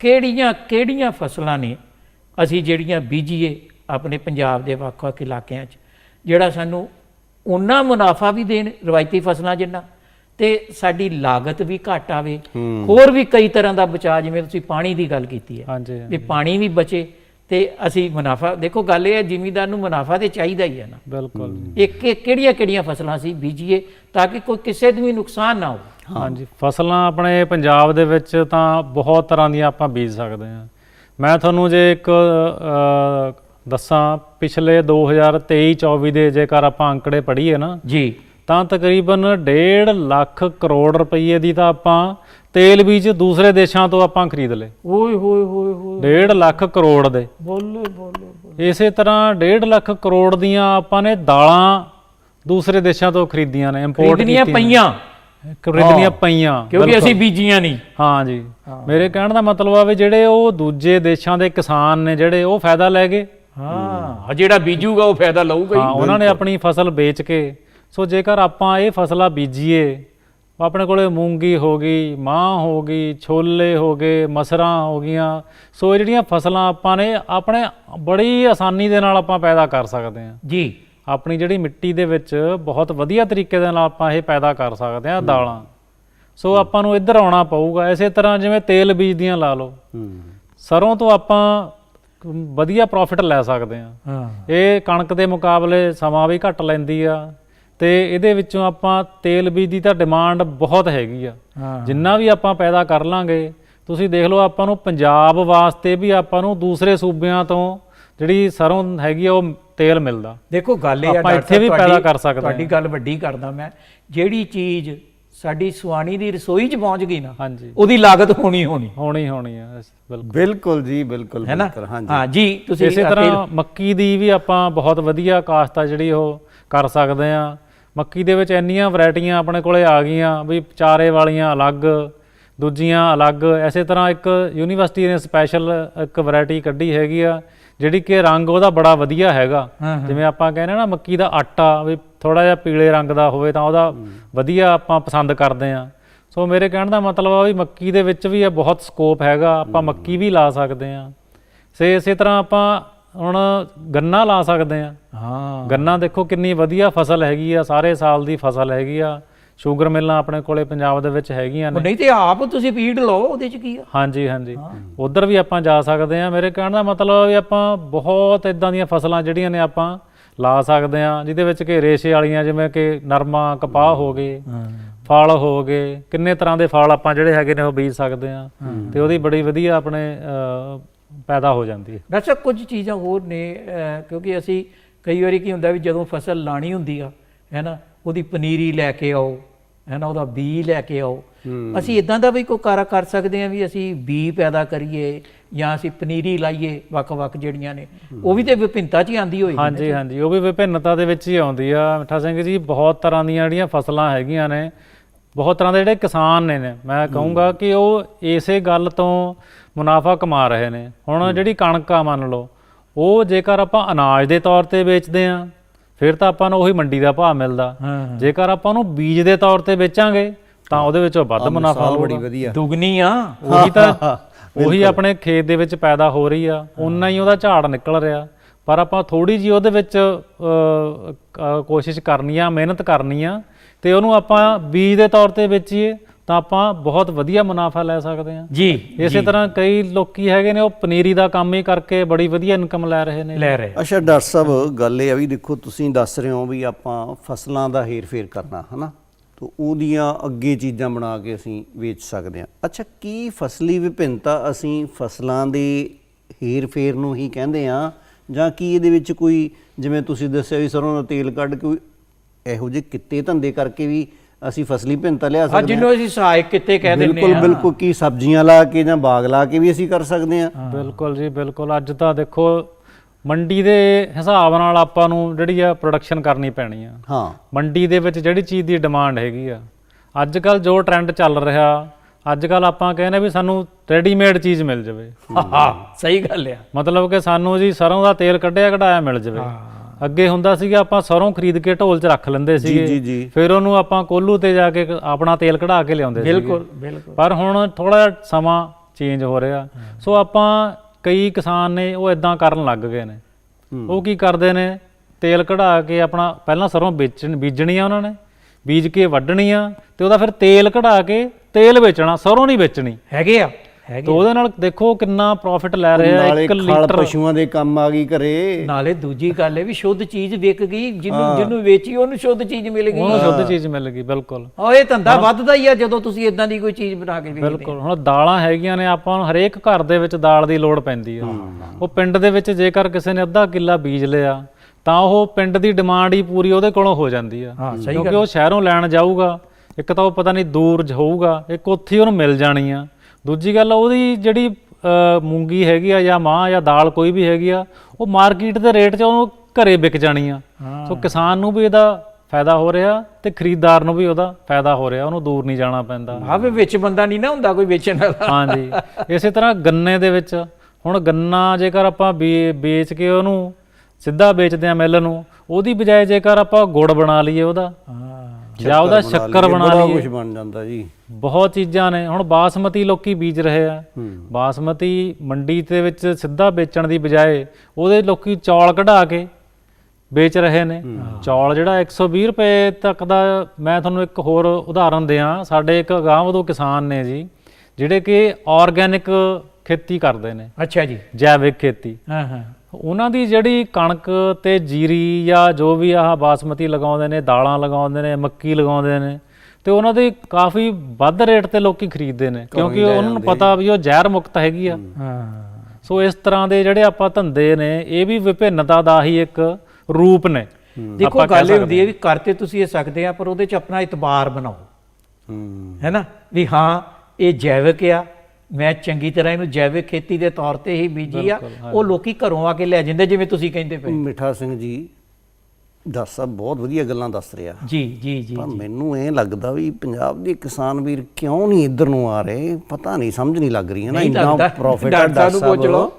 ਕਿਹੜੀਆਂ ਕਿਹੜੀਆਂ ਫਸਲਾਂ ਨੇ ਅਸੀਂ ਜਿਹੜੀਆਂ ਬੀਜੀਏ ਆਪਣੇ ਪੰਜਾਬ ਦੇ ਵੱਖ-ਵੱਖ ਇਲਾਕਿਆਂ 'ਚ ਜਿਹੜਾ ਸਾਨੂੰ ਉਹਨਾਂ ਮੁਨਾਫਾ ਵੀ ਦੇਣ ਰਵਾਇਤੀ ਫਸਲਾਂ ਜਿੰਨਾ? ਤੇ ਸਾਡੀ ਲਾਗਤ ਵੀ ਘੱਟ ਆਵੇ। ਹੋਰ ਵੀ ਕਈ ਤਰ੍ਹਾਂ ਦਾ ਬਚਾਅ ਜਿਵੇਂ ਤੁਸੀਂ ਪਾਣੀ ਦੀ ਗੱਲ ਕੀਤੀ ਹੈ। ਹਾਂਜੀ ਵੀ ਪਾਣੀ ਵੀ ਬਚੇ ਤੇ ਅਸੀਂ ਮੁਨਾਫਾ ਦੇਖੋ ਗੱਲ ਇਹ ਹੈ ਜ਼ਿਮੀਦਾਰ ਨੂੰ ਮੁਨਾਫਾ ਤੇ ਚਾਹੀਦਾ ਹੀ ਹੈ ਨਾ। ਬਿਲਕੁਲ। ਇੱਕ ਇੱਕ ਕਿਹੜੀਆਂ ਕਿਹੜੀਆਂ ਫਸਲਾਂ ਸੀ ਬੀਜੀਏ ਤਾਂ ਕਿ ਕੋਈ ਕਿਸੇ ਨੂੰ ਵੀ ਨੁਕਸਾਨ ਨਾ ਹੋਵੇ। ਹਾਂਜੀ ਫਸਲਾਂ ਆਪਣੇ ਪੰਜਾਬ ਦੇ ਵਿੱਚ ਤਾਂ ਬਹੁਤ ਤਰ੍ਹਾਂ ਦੀਆਂ ਆਪਾਂ ਬੀਜ ਸਕਦੇ ਹਾਂ। ਮੈਂ ਤੁਹਾਨੂੰ ਜੇ ਇੱਕ ਦੱਸਾਂ ਪਿਛਲੇ 2023-24 ਦੇ ਜੇਕਰ ਆਪਾਂ ਅੰਕੜੇ ਪੜ੍ਹੀਏ ਨਾ ਜੀ। ਤਾਂ ਤਕਰੀਬਨ 1.5 ਲੱਖ ਕਰੋੜ ਰੁਪਏ ਦੀ ਤਾਂ ਆਪਾਂ ਤੇਲ ਬੀਜ ਦੂਸਰੇ ਦੇਸ਼ਾਂ ਤੋਂ ਆਪਾਂ ਖਰੀਦ ਲਏ। ਓਏ ਹੋਏ ਹੋਏ ਹੋਏ। 1.5 ਲੱਖ ਕਰੋੜ ਦੇ। ਬੋਲੇ ਬੋਲੇ। ਇਸੇ ਤਰ੍ਹਾਂ 1.5 ਲੱਖ ਕਰੋੜ ਦੀਆਂ ਆਪਾਂ ਨੇ ਦਾਲਾਂ ਦੂਸਰੇ ਦੇਸ਼ਾਂ ਤੋਂ ਖਰੀਦੀਆਂ ਨੇ ਇੰਪੋਰਟ ਖਰੀਦਣੀਆਂ ਪਈਆਂ। ਖਰੀਦਣੀਆਂ ਪਈਆਂ ਕਿਉਂਕਿ ਅਸੀਂ ਬੀਜੀਆਂ ਨਹੀਂ। ਹਾਂ ਜੀ। ਮੇਰੇ ਕਹਿਣ ਦਾ ਮਤਲਬ ਆ ਵੀ ਜਿਹੜੇ ਉਹ ਦੂਜੇ ਦੇਸ਼ਾਂ ਦੇ ਕਿਸਾਨ ਨੇ ਜਿਹੜੇ ਉਹ ਫਾਇਦਾ ਲੈ ਗਏ। ਹਾਂ। ਜਿਹੜਾ ਬੀਜੂਗਾ ਉਹ ਫਾਇਦਾ ਲਊਗਾ ਹੀ। ਉਹਨਾਂ ਨੇ ਆਪਣੀ ਫਸਲ ਵੇਚ ਕੇ ਸੋ ਜੇਕਰ ਆਪਾਂ ਇਹ ਫਸਲਾਂ ਬੀਜੀਏ ਆਪਣੇ ਕੋਲੇ ਮੂੰਗੀ ਹੋ ਗਈ ਮਾਂ ਹੋ ਗਈ ਛੋਲੇ ਹੋ ਗਏ ਮਸਰਾਂ ਹੋ ਗਈਆਂ ਸੋ ਇਹ ਜਿਹੜੀਆਂ ਫਸਲਾਂ ਆਪਾਂ ਨੇ ਆਪਣੇ ਬੜੀ ਆਸਾਨੀ ਦੇ ਨਾਲ ਆਪਾਂ ਪੈਦਾ ਕਰ ਸਕਦੇ ਹਾਂ। ਜੀ। ਆਪਣੀ ਜਿਹੜੀ ਮਿੱਟੀ ਦੇ ਵਿੱਚ ਬਹੁਤ ਵਧੀਆ ਤਰੀਕੇ ਦੇ ਨਾਲ ਆਪਾਂ ਇਹ ਪੈਦਾ ਕਰ ਸਕਦੇ ਹਾਂ ਦਾਲਾਂ। ਸੋ ਆਪਾਂ ਨੂੰ ਇੱਧਰ ਆਉਣਾ ਪਊਗਾ ਇਸੇ ਤਰ੍ਹਾਂ ਜਿਵੇਂ ਤੇਲ ਬੀਜਦੀਆਂ ਲਾ ਲਓ। ਸਰੋਂ ਤੋਂ ਆਪਾਂ ਵਧੀਆ ਪ੍ਰੋਫਿਟ ਲੈ ਸਕਦੇ ਹਾਂ। ਇਹ ਕਣਕ ਦੇ ਮੁਕਾਬਲੇ ਸਮਾਂ ਵੀ ਘੱਟ ਲੈਂਦੀ ਆ। ਤੇ ਇਹਦੇ ਵਿੱਚੋਂ ਆਪਾਂ ਤੇਲ ਬੀਜ ਦੀ ਤਾਂ ਡਿਮਾਂਡ ਬਹੁਤ ਹੈਗੀ ਆ। ਜਿੰਨਾ ਵੀ ਆਪਾਂ ਪੈਦਾ ਕਰ ਲਾਂਗੇ ਤੁਸੀਂ ਦੇਖ ਲਓ ਆਪਾਂ ਨੂੰ ਪੰਜਾਬ ਵਾਸਤੇ ਵੀ ਆਪਾਂ ਨੂੰ ਦੂਸਰੇ ਸੂਬਿਆਂ ਤੋਂ ਜਿਹੜੀ ਸਰੋਂ ਹੈਗੀ ਆ ਉਹ ਤੇਲ ਮਿਲਦਾ। ਦੇਖੋ ਗੱਲ ਇਹ ਆ ਆਪਾਂ ਡਾਕਟਰ ਇੱਥੇ ਵੀ ਪੈਦਾ ਕਰ ਸਕਦੇ ਤੁਹਾਡੀ ਗੱਲ ਵੱਡੀ ਕਰਦਾ ਮੈਂ। ਜਿਹੜੀ ਚੀਜ਼ ਸਾਡੀ ਸੁਆਣੀ ਦੀ ਰਸੋਈ 'ਚ ਪਹੁੰਚ ਗਈ ਨਾ ਹਾਂਜੀ। ਉਹਦੀ ਲਾਗਤ ਹੋਣੀ ਹੋਣੀ। ਹੋਣੀ ਹੋਣੀ ਆ ਬਿਲਕੁਲ। ਬਿਲਕੁਲ ਜੀ ਬਿਲਕੁਲ ਹੈ ਨਾ? ਬਿਲਕੁਲ ਹਾਂਜੀ। ਹਾਂ ਜੀ ਤੁਸੀਂ ਇਸੇ ਤਰ੍ਹਾਂ ਮੱਕੀ ਦੀ ਵੀ ਆਪਾਂ ਬਹੁਤ ਵਧੀਆ ਕਾਸ਼ਤ ਆ ਜਿਹੜੀ ਉਹ ਕਰ ਸਕਦੇ ਆ ਮੱਕੀ ਦੇ ਵਿੱਚ ਇੰਨੀਆਂ ਵੈਰਾਈਟੀਆਂ ਆਪਣੇ ਕੋਲੇ ਆ ਗਈਆਂ ਵੀ ਚਾਰੇ ਵਾਲੀਆਂ ਅਲੱਗ ਦੂਜੀਆਂ ਅਲੱਗ। ਐਸੇ ਤਰ੍ਹਾਂ ਇੱਕ ਯੂਨੀਵਰਸਿਟੀ ਨੇ ਸਪੈਸ਼ਲ ਇੱਕ ਵੈਰਾਈਟੀ ਕੱਢੀ ਹੈਗੀ ਆ ਜਿਹੜੀ ਕਿ ਰੰਗ ਉਹਦਾ ਬੜਾ ਵਧੀਆ ਹੈਗਾ। ਜਿਵੇਂ ਆਪਾਂ ਕਹਿੰਦੇ ਨਾ ਮੱਕੀ ਦਾ ਆਟਾ ਵੀ ਥੋੜਾ ਜਿਹਾ ਪੀਲੇ ਰੰਗ ਦਾ ਹੋਵੇ ਤਾਂ ਉਹਦਾ ਵਧੀਆ ਆਪਾਂ ਪਸੰਦ ਕਰਦੇ ਆ। ਸੋ ਮੇਰੇ ਕਹਿਣ ਦਾ ਮਤਲਬ ਆ ਵੀ ਮੱਕੀ ਦੇ ਵਿੱਚ ਵੀ ਇਹ ਬਹੁਤ ਸਕੋਪ ਹੈਗਾ ਆਪਾਂ ਮੱਕੀ ਵੀ ਲਾ ਸਕਦੇ ਆ। ਸੇ ਇਸੇ ਤਰ੍ਹਾਂ ਆਪਾਂ ਹੁਣ ਗੰਨਾ ਲਾ ਸਕਦੇ ਆ। ਹਾਂ। ਗੰਨਾ ਦੇਖੋ ਕਿੰਨੀ ਵਧੀਆ ਫਸਲ ਹੈਗੀ ਆ ਸਾਰੇ ਸਾਲ ਦੀ ਫਸਲ ਹੈਗੀ ਆ। ਸ਼ੂਗਰ ਮਿਲਾਂ ਆਪਣੇ ਕੋਲੇ ਪੰਜਾਬ ਦੇ ਵਿੱਚ ਹੈਗੀਆਂ ਨੇ। ਨਹੀਂ ਤੇ ਆਪ ਤੁਸੀਂ ਫੀਡ ਲਓ ਉਹਦੇ 'ਚ ਕੀ ਆ? ਹਾਂਜੀ ਹਾਂਜੀ। ਉਧਰ ਵੀ ਆਪਾਂ ਜਾ ਸਕਦੇ ਆ। ਮੇਰੇ ਕਹਿਣ ਦਾ ਮਤਲਬ ਵੀ ਆਪਾਂ ਬਹੁਤ ਇਦਾਂ ਦੀਆਂ ਫਸਲਾਂ ਜਿਹੜੀਆਂ ਨੇ ਆਪਾਂ ਲਾ ਸਕਦੇ ਆ ਜਿਹਦੇ ਵਿੱਚ ਕਿ ਰੇਸ਼ੇ ਵਾਲੀਆਂ ਜਿਵੇਂ ਕਿ ਨਰਮਾ ਕਪਾਹ ਹੋ ਗਏ ਫਲ ਹੋ ਗਏ ਕਿੰਨੇ ਤਰ੍ਹਾਂ ਦੇ ਫਲ ਆਪਾਂ ਜਿਹੜੇ ਹੈਗੇ ਨੇ ਉਹ ਬੀਜ ਸਕਦੇ ਆ। ਤੇ ਉਹਦੀ ਬੜੀ ਵਧੀਆ ਆਪਣੇ ਪੈਦਾ ਹੋ ਜਾਂਦੀ ਹੈ। ਡਾਕਟਰ ਸਾਹਿਬ ਕੁਝ ਚੀਜ਼ਾਂ ਹੋਰ ਨੇ ਕਿਉਂਕਿ ਅਸੀਂ ਕਈ ਵਾਰੀ ਕੀ ਹੁੰਦਾ ਵੀ ਜਦੋਂ ਫਸਲ ਲਾਣੀ ਹੁੰਦੀ ਆ ਹੈ ਨਾ ਉਹਦੀ ਪਨੀਰੀ ਲੈ ਕੇ ਆਓ ਹੈ ਨਾ ਉਹਦਾ ਬੀ ਲੈ ਕੇ ਆਓ। ਅਸੀਂ ਇਦਾਂ ਦਾ ਵੀ ਕੋਈ ਕਾਰਾ ਕਰ ਸਕਦੇ ਹਾਂ ਵੀ ਅਸੀਂ ਬੀ ਪੈਦਾ ਕਰੀਏ ਜਾਂ ਅਸੀਂ ਪਨੀਰੀ ਲਾਈਏ ਵੱਖ-ਵੱਖ ਜਿਹੜੀਆਂ ਨੇ। ਉਹ ਵੀ ਤੇ ਵਿਭਿੰਨਤਾ 'ਚ ਹੀ ਆਂਦੀ ਹੋਈ ਹਾਂਜੀ ਹਾਂਜੀ ਉਹ ਵੀ ਵਿਭਿੰਨਤਾ ਦੇ ਵਿੱਚ ਹੀ ਆਉਂਦੀ ਆ। ਮਿੱਠਾ ਸਿੰਘ ਜੀ ਬਹੁਤ ਤਰ੍ਹਾਂ ਦੀਆਂ ਜਿਹੜੀਆਂ ਫਸਲਾਂ ਹੈਗੀਆਂ ਨੇ ਬਹੁਤ ਤਰ੍ਹਾਂ ਦੇ ਜਿਹੜੇ ਕਿਸਾਨ ਨੇ ਮੈਂ ਕਹੂੰਗਾ ਕਿ ਉਹ ਇਸੇ ਗੱਲ ਤੋਂ ਮੁਨਾਫਾ ਕਮਾ ਰਹੇ ਨੇ। ਹੁਣ ਜਿਹੜੀ ਕਣਕ ਆ ਮੰਨ ਲਓ ਉਹ ਜੇਕਰ ਆਪਾਂ ਅਨਾਜ ਦੇ ਤੌਰ ਤੇ ਵੇਚਦੇ ਆ ਫਿਰ ਤਾਂ ਆਪਾਂ ਨੂੰ ਉਹੀ ਮੰਡੀ ਦਾ ਭਾਅ ਮਿਲਦਾ। ਜੇਕਰ ਆਪਾਂ ਉਹਨੂੰ ਬੀਜ ਦੇ ਤੌਰ ਤੇ ਵੇਚਾਂਗੇ ਤਾਂ ਉਹਦੇ ਵਿੱਚੋਂ ਵੱਧ ਮੁਨਾਫਾ ਬੜੀ ਵਧੀਆ। ਦੁਗਨੀ ਆ। ਉਹੀ ਤਾਂ ਉਹੀ ਆਪਣੇ ਖੇਤ ਦੇ ਵਿੱਚ ਪੈਦਾ ਹੋ ਰਹੀ ਆ। ਉਨਾ ਹੀ ਉਹਦਾ ਝਾੜ ਨਿਕਲ ਰਿਹਾ। ਪਰ ਆਪਾਂ ਥੋੜੀ ਜੀ ਉਹਦੇ ਵਿੱਚ ਕੋਸ਼ਿਸ਼ ਕਰਨੀ ਆ ਮਿਹਨਤ ਕਰਨੀ ਆ ਤੇ ਉਹਨੂੰ ਆਪਾਂ ਬੀਜ ਦੇ ਤੌਰ ਤੇ ਵੇਚੀਏ। ਤਾਂ ਆਪਾਂ ਬਹੁਤ ਵਧੀਆ ਮੁਨਾਫਾ ਲੈ ਸਕਦੇ ਆ ਜੀ ਇਸੇ ਤਰ੍ਹਾਂ ਕਈ ਲੋਕੀ ਹੈਗੇ ਨੇ ਉਹ ਪਨੀਰੀ ਦਾ ਕੰਮ ਹੀ ਕਰਕੇ ਬੜੀ ਵਧੀਆ ਇਨਕਮ ਲੈ ਰਹੇ ਨੇ। ਲੈ ਰਹੇ। ਅੱਛਾ ਡਾਕਟਰ ਸਾਹਿਬ ਗੱਲ ਇਹ ਆ ਵੀ ਦੇਖੋ ਤੁਸੀਂ ਦੱਸ ਰਹੇ ਹੋ ਵੀ ਆਪਾਂ ਫਸਲਾਂ ਦਾ ਹੇਰ-ਫੇਰ ਕਰਨਾ ਹਨਾ? ਤਾਂ ਉਹਦੀਆਂ ਅੱਗੇ ਚੀਜ਼ਾਂ ਬਣਾ ਕੇ ਅਸੀਂ ਵੇਚ ਸਕਦੇ ਹਾਂ। ਅੱਛਾ ਕੀ ਫਸਲੀ ਵਿਭਿੰਨਤਾ ਅਸੀਂ ਫਸਲਾਂ ਦੇ ਹੇਰ-ਫੇਰ ਨੂੰ ਹੀ ਕਹਿੰਦੇ ਆ ਜਾਂ ਕੀ ਇਹਦੇ ਵਿੱਚ ਕੋਈ ਜਿਵੇਂ ਤੁਸੀਂ ਦੱਸਿਆ ਵੀ ਸਰੋਂ ਦਾ ਤੇਲ ਕੱਢ ਕੇ ਇਹੋ ਜਿਹੇ ਕਿੱਤੇ ਧੰਦੇ ਕਰਕੇ ਵੀ ਅਸੀਂ ਫਸਲੀ ਵਿਭਿੰਨਤਾ ਲਿਆ ਸਕਦੇ ਹਾਂ। ਜਿਹਨੂੰ ਅਸੀਂ ਸਹਾਇਕ ਕਿਤੇ ਕਹਿ ਬਿਲਕੁਲ ਆ ਬਿਲਕੁਲ ਕੀ ਸਬਜ਼ੀਆਂ ਲਾ ਕੇ ਜਾਂ ਬਾਗ ਲਾ ਕੇ ਵੀ ਅਸੀਂ ਕਰ ਸਕਦੇ ਹਾਂ। ਬਿਲਕੁਲ ਜੀ ਬਿਲਕੁਲ। ਅੱਜ ਤਾਂ ਦੇਖੋ ਮੰਡੀ ਦੇ ਹਿਸਾਬ ਨਾਲ ਆਪਾਂ ਨੂੰ ਜਿਹੜੀ ਆ ਪ੍ਰੋਡਕਸ਼ਨ ਕਰਨੀ ਪੈਣੀ ਆ। ਹਾਂ। ਮੰਡੀ ਦੇ ਵਿੱਚ ਜਿਹੜੀ ਚੀਜ਼ ਦੀ ਡਿਮਾਂਡ ਹੈਗੀ ਆ। ਅੱਜ ਕੱਲ ਜੋ ਟ੍ਰੈਂਡ ਚੱਲ ਰਿਹਾ ਅੱਜ ਕੱਲ ਆਪਾਂ ਕਹਿੰਦੇ ਵੀ ਸਾਨੂੰ ਰੈਡੀਮੇਡ ਚੀਜ਼ ਮਿਲ ਜਾਵੇ। ਹਾਂ। ਸਹੀ ਗੱਲ ਆ। ਮਤਲਬ ਕਿ ਸਾਨੂੰ ਜੀ ਸਰੋਂ ਦਾ ਤੇਲ ਕੱਢਿਆ ਕਢਾਇਆ ਮਿਲ ਜਾਵੇ। ਅੱਗੇ ਹੁੰਦਾ ਸੀਗਾ ਆਪਾਂ ਸਰੋਂ ਖਰੀਦ ਕੇ ਢੋਲ 'ਚ ਰੱਖ ਲੈਂਦੇ ਸੀਗੇ। ਜੀ ਜੀ। ਫਿਰ ਉਹਨੂੰ ਆਪਾਂ ਕੋਲੂ ਤੇ ਜਾ ਕੇ ਆਪਣਾ ਤੇਲ ਕਢਾ ਕੇ ਲਿਆਉਂਦੇ ਸੀ ਬਿਲਕੁਲ ਬਿਲਕੁਲ। ਪਰ ਹੁਣ ਥੋੜਾ ਜਿਹਾ ਸਮਾਂ ਚੇਂਜ ਹੋ ਰਿਹਾ। ਸੋ ਆਪਾਂ ਕਈ ਕਿਸਾਨ ਨੇ ਉਹ ਇਦਾਂ ਕਰਨ ਲੱਗ ਗਏ ਨੇ। ਉਹ ਕੀ ਕਰਦੇ ਨੇ? ਤੇਲ ਕਢਾ ਕੇ ਆਪਣਾ ਪਹਿਲਾਂ ਸਰੋਂ ਵੇਚਣ ਬੀਜਣੀ ਆ ਉਹਨਾਂ ਨੇ। ਬੀਜ ਕੇ ਵੱਢਣੀ ਆ ਤੇ ਉਹਦਾ ਫਿਰ ਤੇਲ ਕਢਾ ਕੇ ਤੇਲ ਵੇਚਣਾ ਸਰੋਂ ਨਹੀਂ ਵੇਚਣੀ। ਹੈਗੇ ਆ। ਹੈਗੇ ਤੇ ਉਹਦੇ ਨਾਲ ਦੇਖੋ ਕਿੰਨਾ ਪ੍ਰੋਫਿਟ ਲੈ ਰਿਹਾ ਨਾਲੇ 1 ਖਲ ਲੀਟਰ। ਪਸ਼ੂਆਂ ਦੇ ਕੰਮ ਆ ਗਈ ਘਰੇ। ਨਾਲੇ ਦੂਜੀ ਗੱਲ ਹੈ ਵੀ ਸ਼ੁੱਧ ਚੀਜ਼ ਵਿਕ ਗਈ ਜਿਹਨੂੰ ਜਿਹਨੂੰ ਵੇਚੀ ਉਹਨੂੰ ਸ਼ੁੱਧ ਚੀਜ਼ ਮਿਲ ਗਈ। ਉਹਨੂੰ ਸ਼ੁੱਧ ਚੀਜ਼ ਮਿਲ ਗਈ ਬਿਲਕੁਲ। ਉਹ ਇਹ ਧੰਦਾ ਵੱਧਦਾ ਹੀ ਆ ਜਦੋਂ ਤੁਸੀਂ ਇਦਾਂ ਦੀ ਕੋਈ ਚੀਜ਼ ਬਣਾ ਕੇ ਵੇਚਦੇ ਬਿਲਕੁਲ। ਹੁਣ ਦਾਲਾਂ ਹੈਗੀਆਂ ਨੇ ਆਪਾਂ ਨੂੰ ਹਰੇਕ ਘਰ ਦੇ ਵਿੱਚ ਦਾਲ ਦੀ ਲੋੜ ਪੈਂਦੀ ਆ। ਉਹ ਪਿੰਡ ਦੇ ਵਿੱਚ ਜੇਕਰ ਕਿਸੇ ਨੇ ਅੱਧਾ ਕਿੱਲਾ ਬੀਜ ਲਿਆ ਤਾਂ ਉਹ ਪਿੰਡ ਦੀ ਡਿਮਾਂਡ ਹੀ ਪੂਰੀ ਉਹਦੇ ਕੋਲੋਂ ਹੋ ਜਾਂਦੀ ਆ। ਹਾਂ ਕਿਉਂਕਿ ਉਹ ਸ਼ਹਿਰੋਂ ਲੈਣ ਜਾਊਗਾ ਇੱਕ ਤਾਂ ਉਹ ਪਤਾ ਨਹੀਂ ਦੂਰ ਹੋਊਗਾ ਇੱਕ ਉੱਥੇ ਹੀ ਉਹਨੂੰ ਮਿਲ ਜਾਣੀ ਆ। ਦੂਜੀ ਗੱਲ ਉਹਦੀ ਜਿਹੜੀ ਮੂੰਗੀ ਹੈਗੀ ਆ ਜਾਂ ਮਾਂ ਜਾਂ ਦਾਲ ਕੋਈ ਵੀ ਹੈਗੀ ਆ ਉਹ ਮਾਰਕੀਟ ਦੇ ਰੇਟ 'ਚ ਉਹਨੂੰ ਘਰੇ ਵਿਕ ਜਾਣੀ ਆ। ਸੋ ਕਿਸਾਨ ਨੂੰ ਵੀ ਇਹਦਾ ਫਾਇਦਾ ਹੋ ਰਿਹਾ ਤੇ ਖਰੀਦਦਾਰ ਨੂੰ ਵੀ ਉਹਦਾ ਫਾਇਦਾ ਹੋ ਰਿਹਾ ਉਹਨੂੰ ਦੂਰ ਨਹੀਂ ਜਾਣਾ ਪੈਂਦਾ। ਆ ਵੀ ਵਿੱਚ ਬੰਦਾ ਨਹੀਂ ਨਾ ਹੁੰਦਾ ਕੋਈ ਵੇਚਣ ਵਾਲਾ। ਹਾਂਜੀ। ਇਸੇ ਤਰ੍ਹਾਂ ਗੰਨੇ ਦੇ ਵਿੱਚ ਹੁਣ ਗੰਨਾ ਜੇਕਰ ਆਪਾਂ ਵੇਚ ਕੇ ਉਹਨੂੰ ਸਿੱਧਾ ਵੇਚਦੇ ਆ ਮਿੱਲ ਨੂੰ ਉਹਦੀ ਬਜਾਏ ਜੇਕਰ ਆਪਾਂ ਗੁੜ ਬਣਾ ਲਈਏ ਉਹਦਾ ਹਾਂ। ਜਾਂ ਉਹਦਾ ਸ਼ੱਕਰ ਬਣਾ ਲਈਏ। ਕੁਝ ਬਣ ਜਾਂਦਾ ਜੀ। ਬਹੁਤ ਚੀਜ਼ਾਂ ਨੇ। ਹੁਣ ਬਾਸਮਤੀ ਲੋਕੀ ਬੀਜ ਰਹੇ ਆ। ਬਾਸਮਤੀ ਮੰਡੀ ਦੇ ਵਿੱਚ ਸਿੱਧਾ ਵੇਚਣ ਦੀ ਬਜਾਏ ਉਹਦੇ ਲੋਕੀ ਚੌਲ ਕਢਾ ਕੇ ਵੇਚ ਰਹੇ ਨੇ। ਚੌਲ ਜਿਹੜਾ 120 ਰੁਪਏ ਤੱਕ ਦਾ ਮੈਂ ਤੁਹਾਨੂੰ ਇੱਕ ਹੋਰ ਉਦਾਹਰਨ ਦਿਆਂ। ਸਾਡੇ ਇੱਕ ਗਾਂਵ ਕਿਸਾਨ ਨੇ ਜੀ ਜਿਹੜੇ ਕਿ ਆਰਗੈਨਿਕ ਖੇਤੀ ਕਰਦੇ ਨੇ। ਅੱਛਾ ਜੀ। ਜੈਵਿਕ ਖੇਤੀ। ਹਾਂ ਹਾਂ। ਉਹਨਾਂ ਦੀ ਜਿਹੜੀ ਕਣਕ ਤੇ ਜੀਰੀ ਜਾਂ ਜੋ ਵੀ ਆਹ ਬਾਸਮਤੀ ਲਗਾਉਂਦੇ ਨੇ ਦਾਲਾਂ ਲਗਾਉਂਦੇ ਨੇ ਮੱਕੀ ਲਗਾਉਂਦੇ ਨੇ ਤੇ ਉਹਨਾਂ ਦੇ ਕਾਫੀ ਵੱਧ ਰੇਟ ਤੇ ਲੋਕੀ ਖਰੀਦਦੇ ਨੇ ਕਿਉਂਕਿ ਉਹਨਾਂ ਨੂੰ ਪਤਾ ਵੀ ਉਹ ਜ਼ਹਿਰ ਮੁਕਤ ਹੈਗੀ ਆ। ਹਾਂ। ਸੋ ਇਸ ਤਰ੍ਹਾਂ ਦੇ ਜਿਹੜੇ ਆਪਾਂ ਧੰਦੇ ਨੇ ਇਹ ਵੀ ਵਿਭਿੰਨਤਾ ਦਾ ਹੀ ਇੱਕ ਰੂਪ ਨੇ। ਦੇਖੋ ਗੱਲ ਇਹ ਹੁੰਦੀ ਹੈ ਵੀ ਕਰਤੇ ਤੁਸੀਂ ਇਹ ਸਕਦੇ ਆ ਪਰ ਉਹਦੇ ਚ ਆਪਣਾ ਇਤਬਾਰ ਬਣਾਓ। ਹੂੰ। ਹੈ ਨਾ? ਵੀ ਹਾਂ ਇਹ ਜੈਵਿਕ ਆ ਮੈਂ ਚੰਗੀ ਤਰ੍ਹਾਂ ਇਹਨੂੰ ਜੈਵਿਕ ਖੇਤੀ ਦੇ ਤੌਰ ਤੇ ਹੀ ਬੀਜੀ ਆ ਉਹ ਲੋਕੀ ਘਰੋਂ ਆ ਕੇ ਲੈ ਜਾਂਦੇ ਜਿਵੇਂ ਤੁਸੀਂ ਕਹਿੰਦੇ ਪਏ। ਮਿੱਠਾ ਸਿੰਘ ਜੀ ਦੱਸ ਸਾਹਿਬ ਬਹੁਤ ਵਧੀਆ ਗੱਲਾਂ ਦੱਸ ਰਿਹਾ। ਜੀ ਜੀ ਜੀ ਪਰ ਮੈਨੂੰ ਇਹ ਲੱਗਦਾ ਵੀ ਪੰਜਾਬ ਦੇ ਕਿਸਾਨ ਵੀਰ ਕਿਉਂ ਨਹੀਂ ਇੱਧਰ ਨੂੰ ਆ ਰਹੇ? ਪਤਾ ਨਹੀਂ ਸਮਝ ਨਹੀਂ ਲੱਗ ਰਹੀ ਹੈ ਨਾ ਨਹੀਂ ਇੰਨਾ ਲੱਗਦਾ। ਪ੍ਰੋਫਿਟ ਡਾਕਟਰ ਸਾਹਿਬ ਨੂੰ ਪੁੱਛ ਲਓ।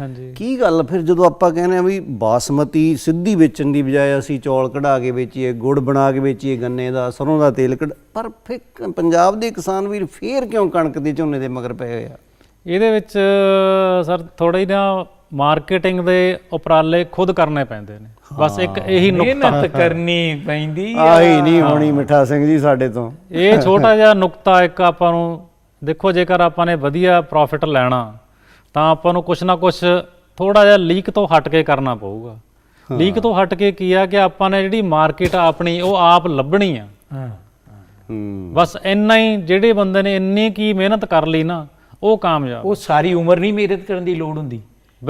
ਹਾਂਜੀ। ਕੀ ਗੱਲ? ਫਿਰ ਜਦੋਂ ਆਪਾਂ ਕਹਿੰਦੇ ਆ ਵੀ ਬਾਸਮਤੀ ਸਿੱਧੀ ਵੇਚਣ ਦੀ ਬਜਾਏ ਅਸੀਂ ਚੌਲ ਕਢਾ ਕੇ ਵੇਚੀਏ ਗੁੜ ਬਣਾ ਕੇ ਵੇਚੀਏ ਗੰਨੇ ਦਾ ਸਰੋਂ ਦਾ ਤੇਲ ਕਢ ਪਰ ਫਿਰ ਪੰਜਾਬ ਦੇ ਕਿਸਾਨ ਵੀਰ ਫੇਰ ਕਿਉਂ ਕਣਕ ਦੇ ਝੋਨੇ ਦੇ ਮਗਰ ਪਏ ਹੋਏ ਆ? ਇਹਦੇ ਵਿੱਚ ਸਰ ਥੋੜਾ ਹੀ ਨਾ ਮਾਰਕੀਟਿੰਗ ਦੇ ਉਪਰਾਲੇ ਖੁਦ ਕਰਨੇ ਪੈਂਦੇ ਨੇ। ਬਸ ਇੱਕ ਇਹੀ ਨੁਕਤਾ। ਮਿਹਨਤ ਕਰਨੀ ਪੈਂਦੀ ਆ। ਆਹੀ ਨਹੀਂ ਹੋਣੀ ਮਿੱਠਾ ਸਿੰਘ ਜੀ ਸਾਡੇ ਤੋਂ। ਇਹ ਛੋਟਾ ਜਿਹਾ ਨੁਕਤਾ ਇੱਕ ਆਪਾਂ ਨੂੰ ਦੇਖੋ ਜੇਕਰ ਆਪਾਂ ਨੇ ਵਧੀਆ ਪ੍ਰੋਫਿਟ ਲੈਣਾ ਤਾਂ ਆਪਾਂ ਨੂੰ ਕੁਛ ਨਾ ਕੁਛ ਥੋੜਾ ਜਿਹਾ ਲੀਕ ਤੋਂ ਹਟ ਕੇ ਕਰਨਾ ਪਊਗਾ। ਲੀਕ ਤੋਂ ਹਟ ਕੇ ਕੀ ਆ ਕਿ ਆਪਾਂ ਨੇ ਜਿਹੜੀ ਮਾਰਕੀਟ ਆਪਣੀ ਉਹ ਆਪ ਲੱਭਣੀ ਆ। ਹਾਂ। ਹੂੰ। ਬਸ ਇੰਨਾ ਹੀ ਜਿਹੜੇ ਬੰਦੇ ਨੇ ਇੰਨੀ ਕੀ ਮਿਹਨਤ ਕਰ ਲਈ ਨਾ ਉਹ ਕਾਮਯਾਬ ਉਹ ਸਾਰੀ ਉਮਰ ਨਹੀਂ ਮਿਹਨਤ ਕਰਨ ਦੀ ਲੋੜ ਹੁੰਦੀ।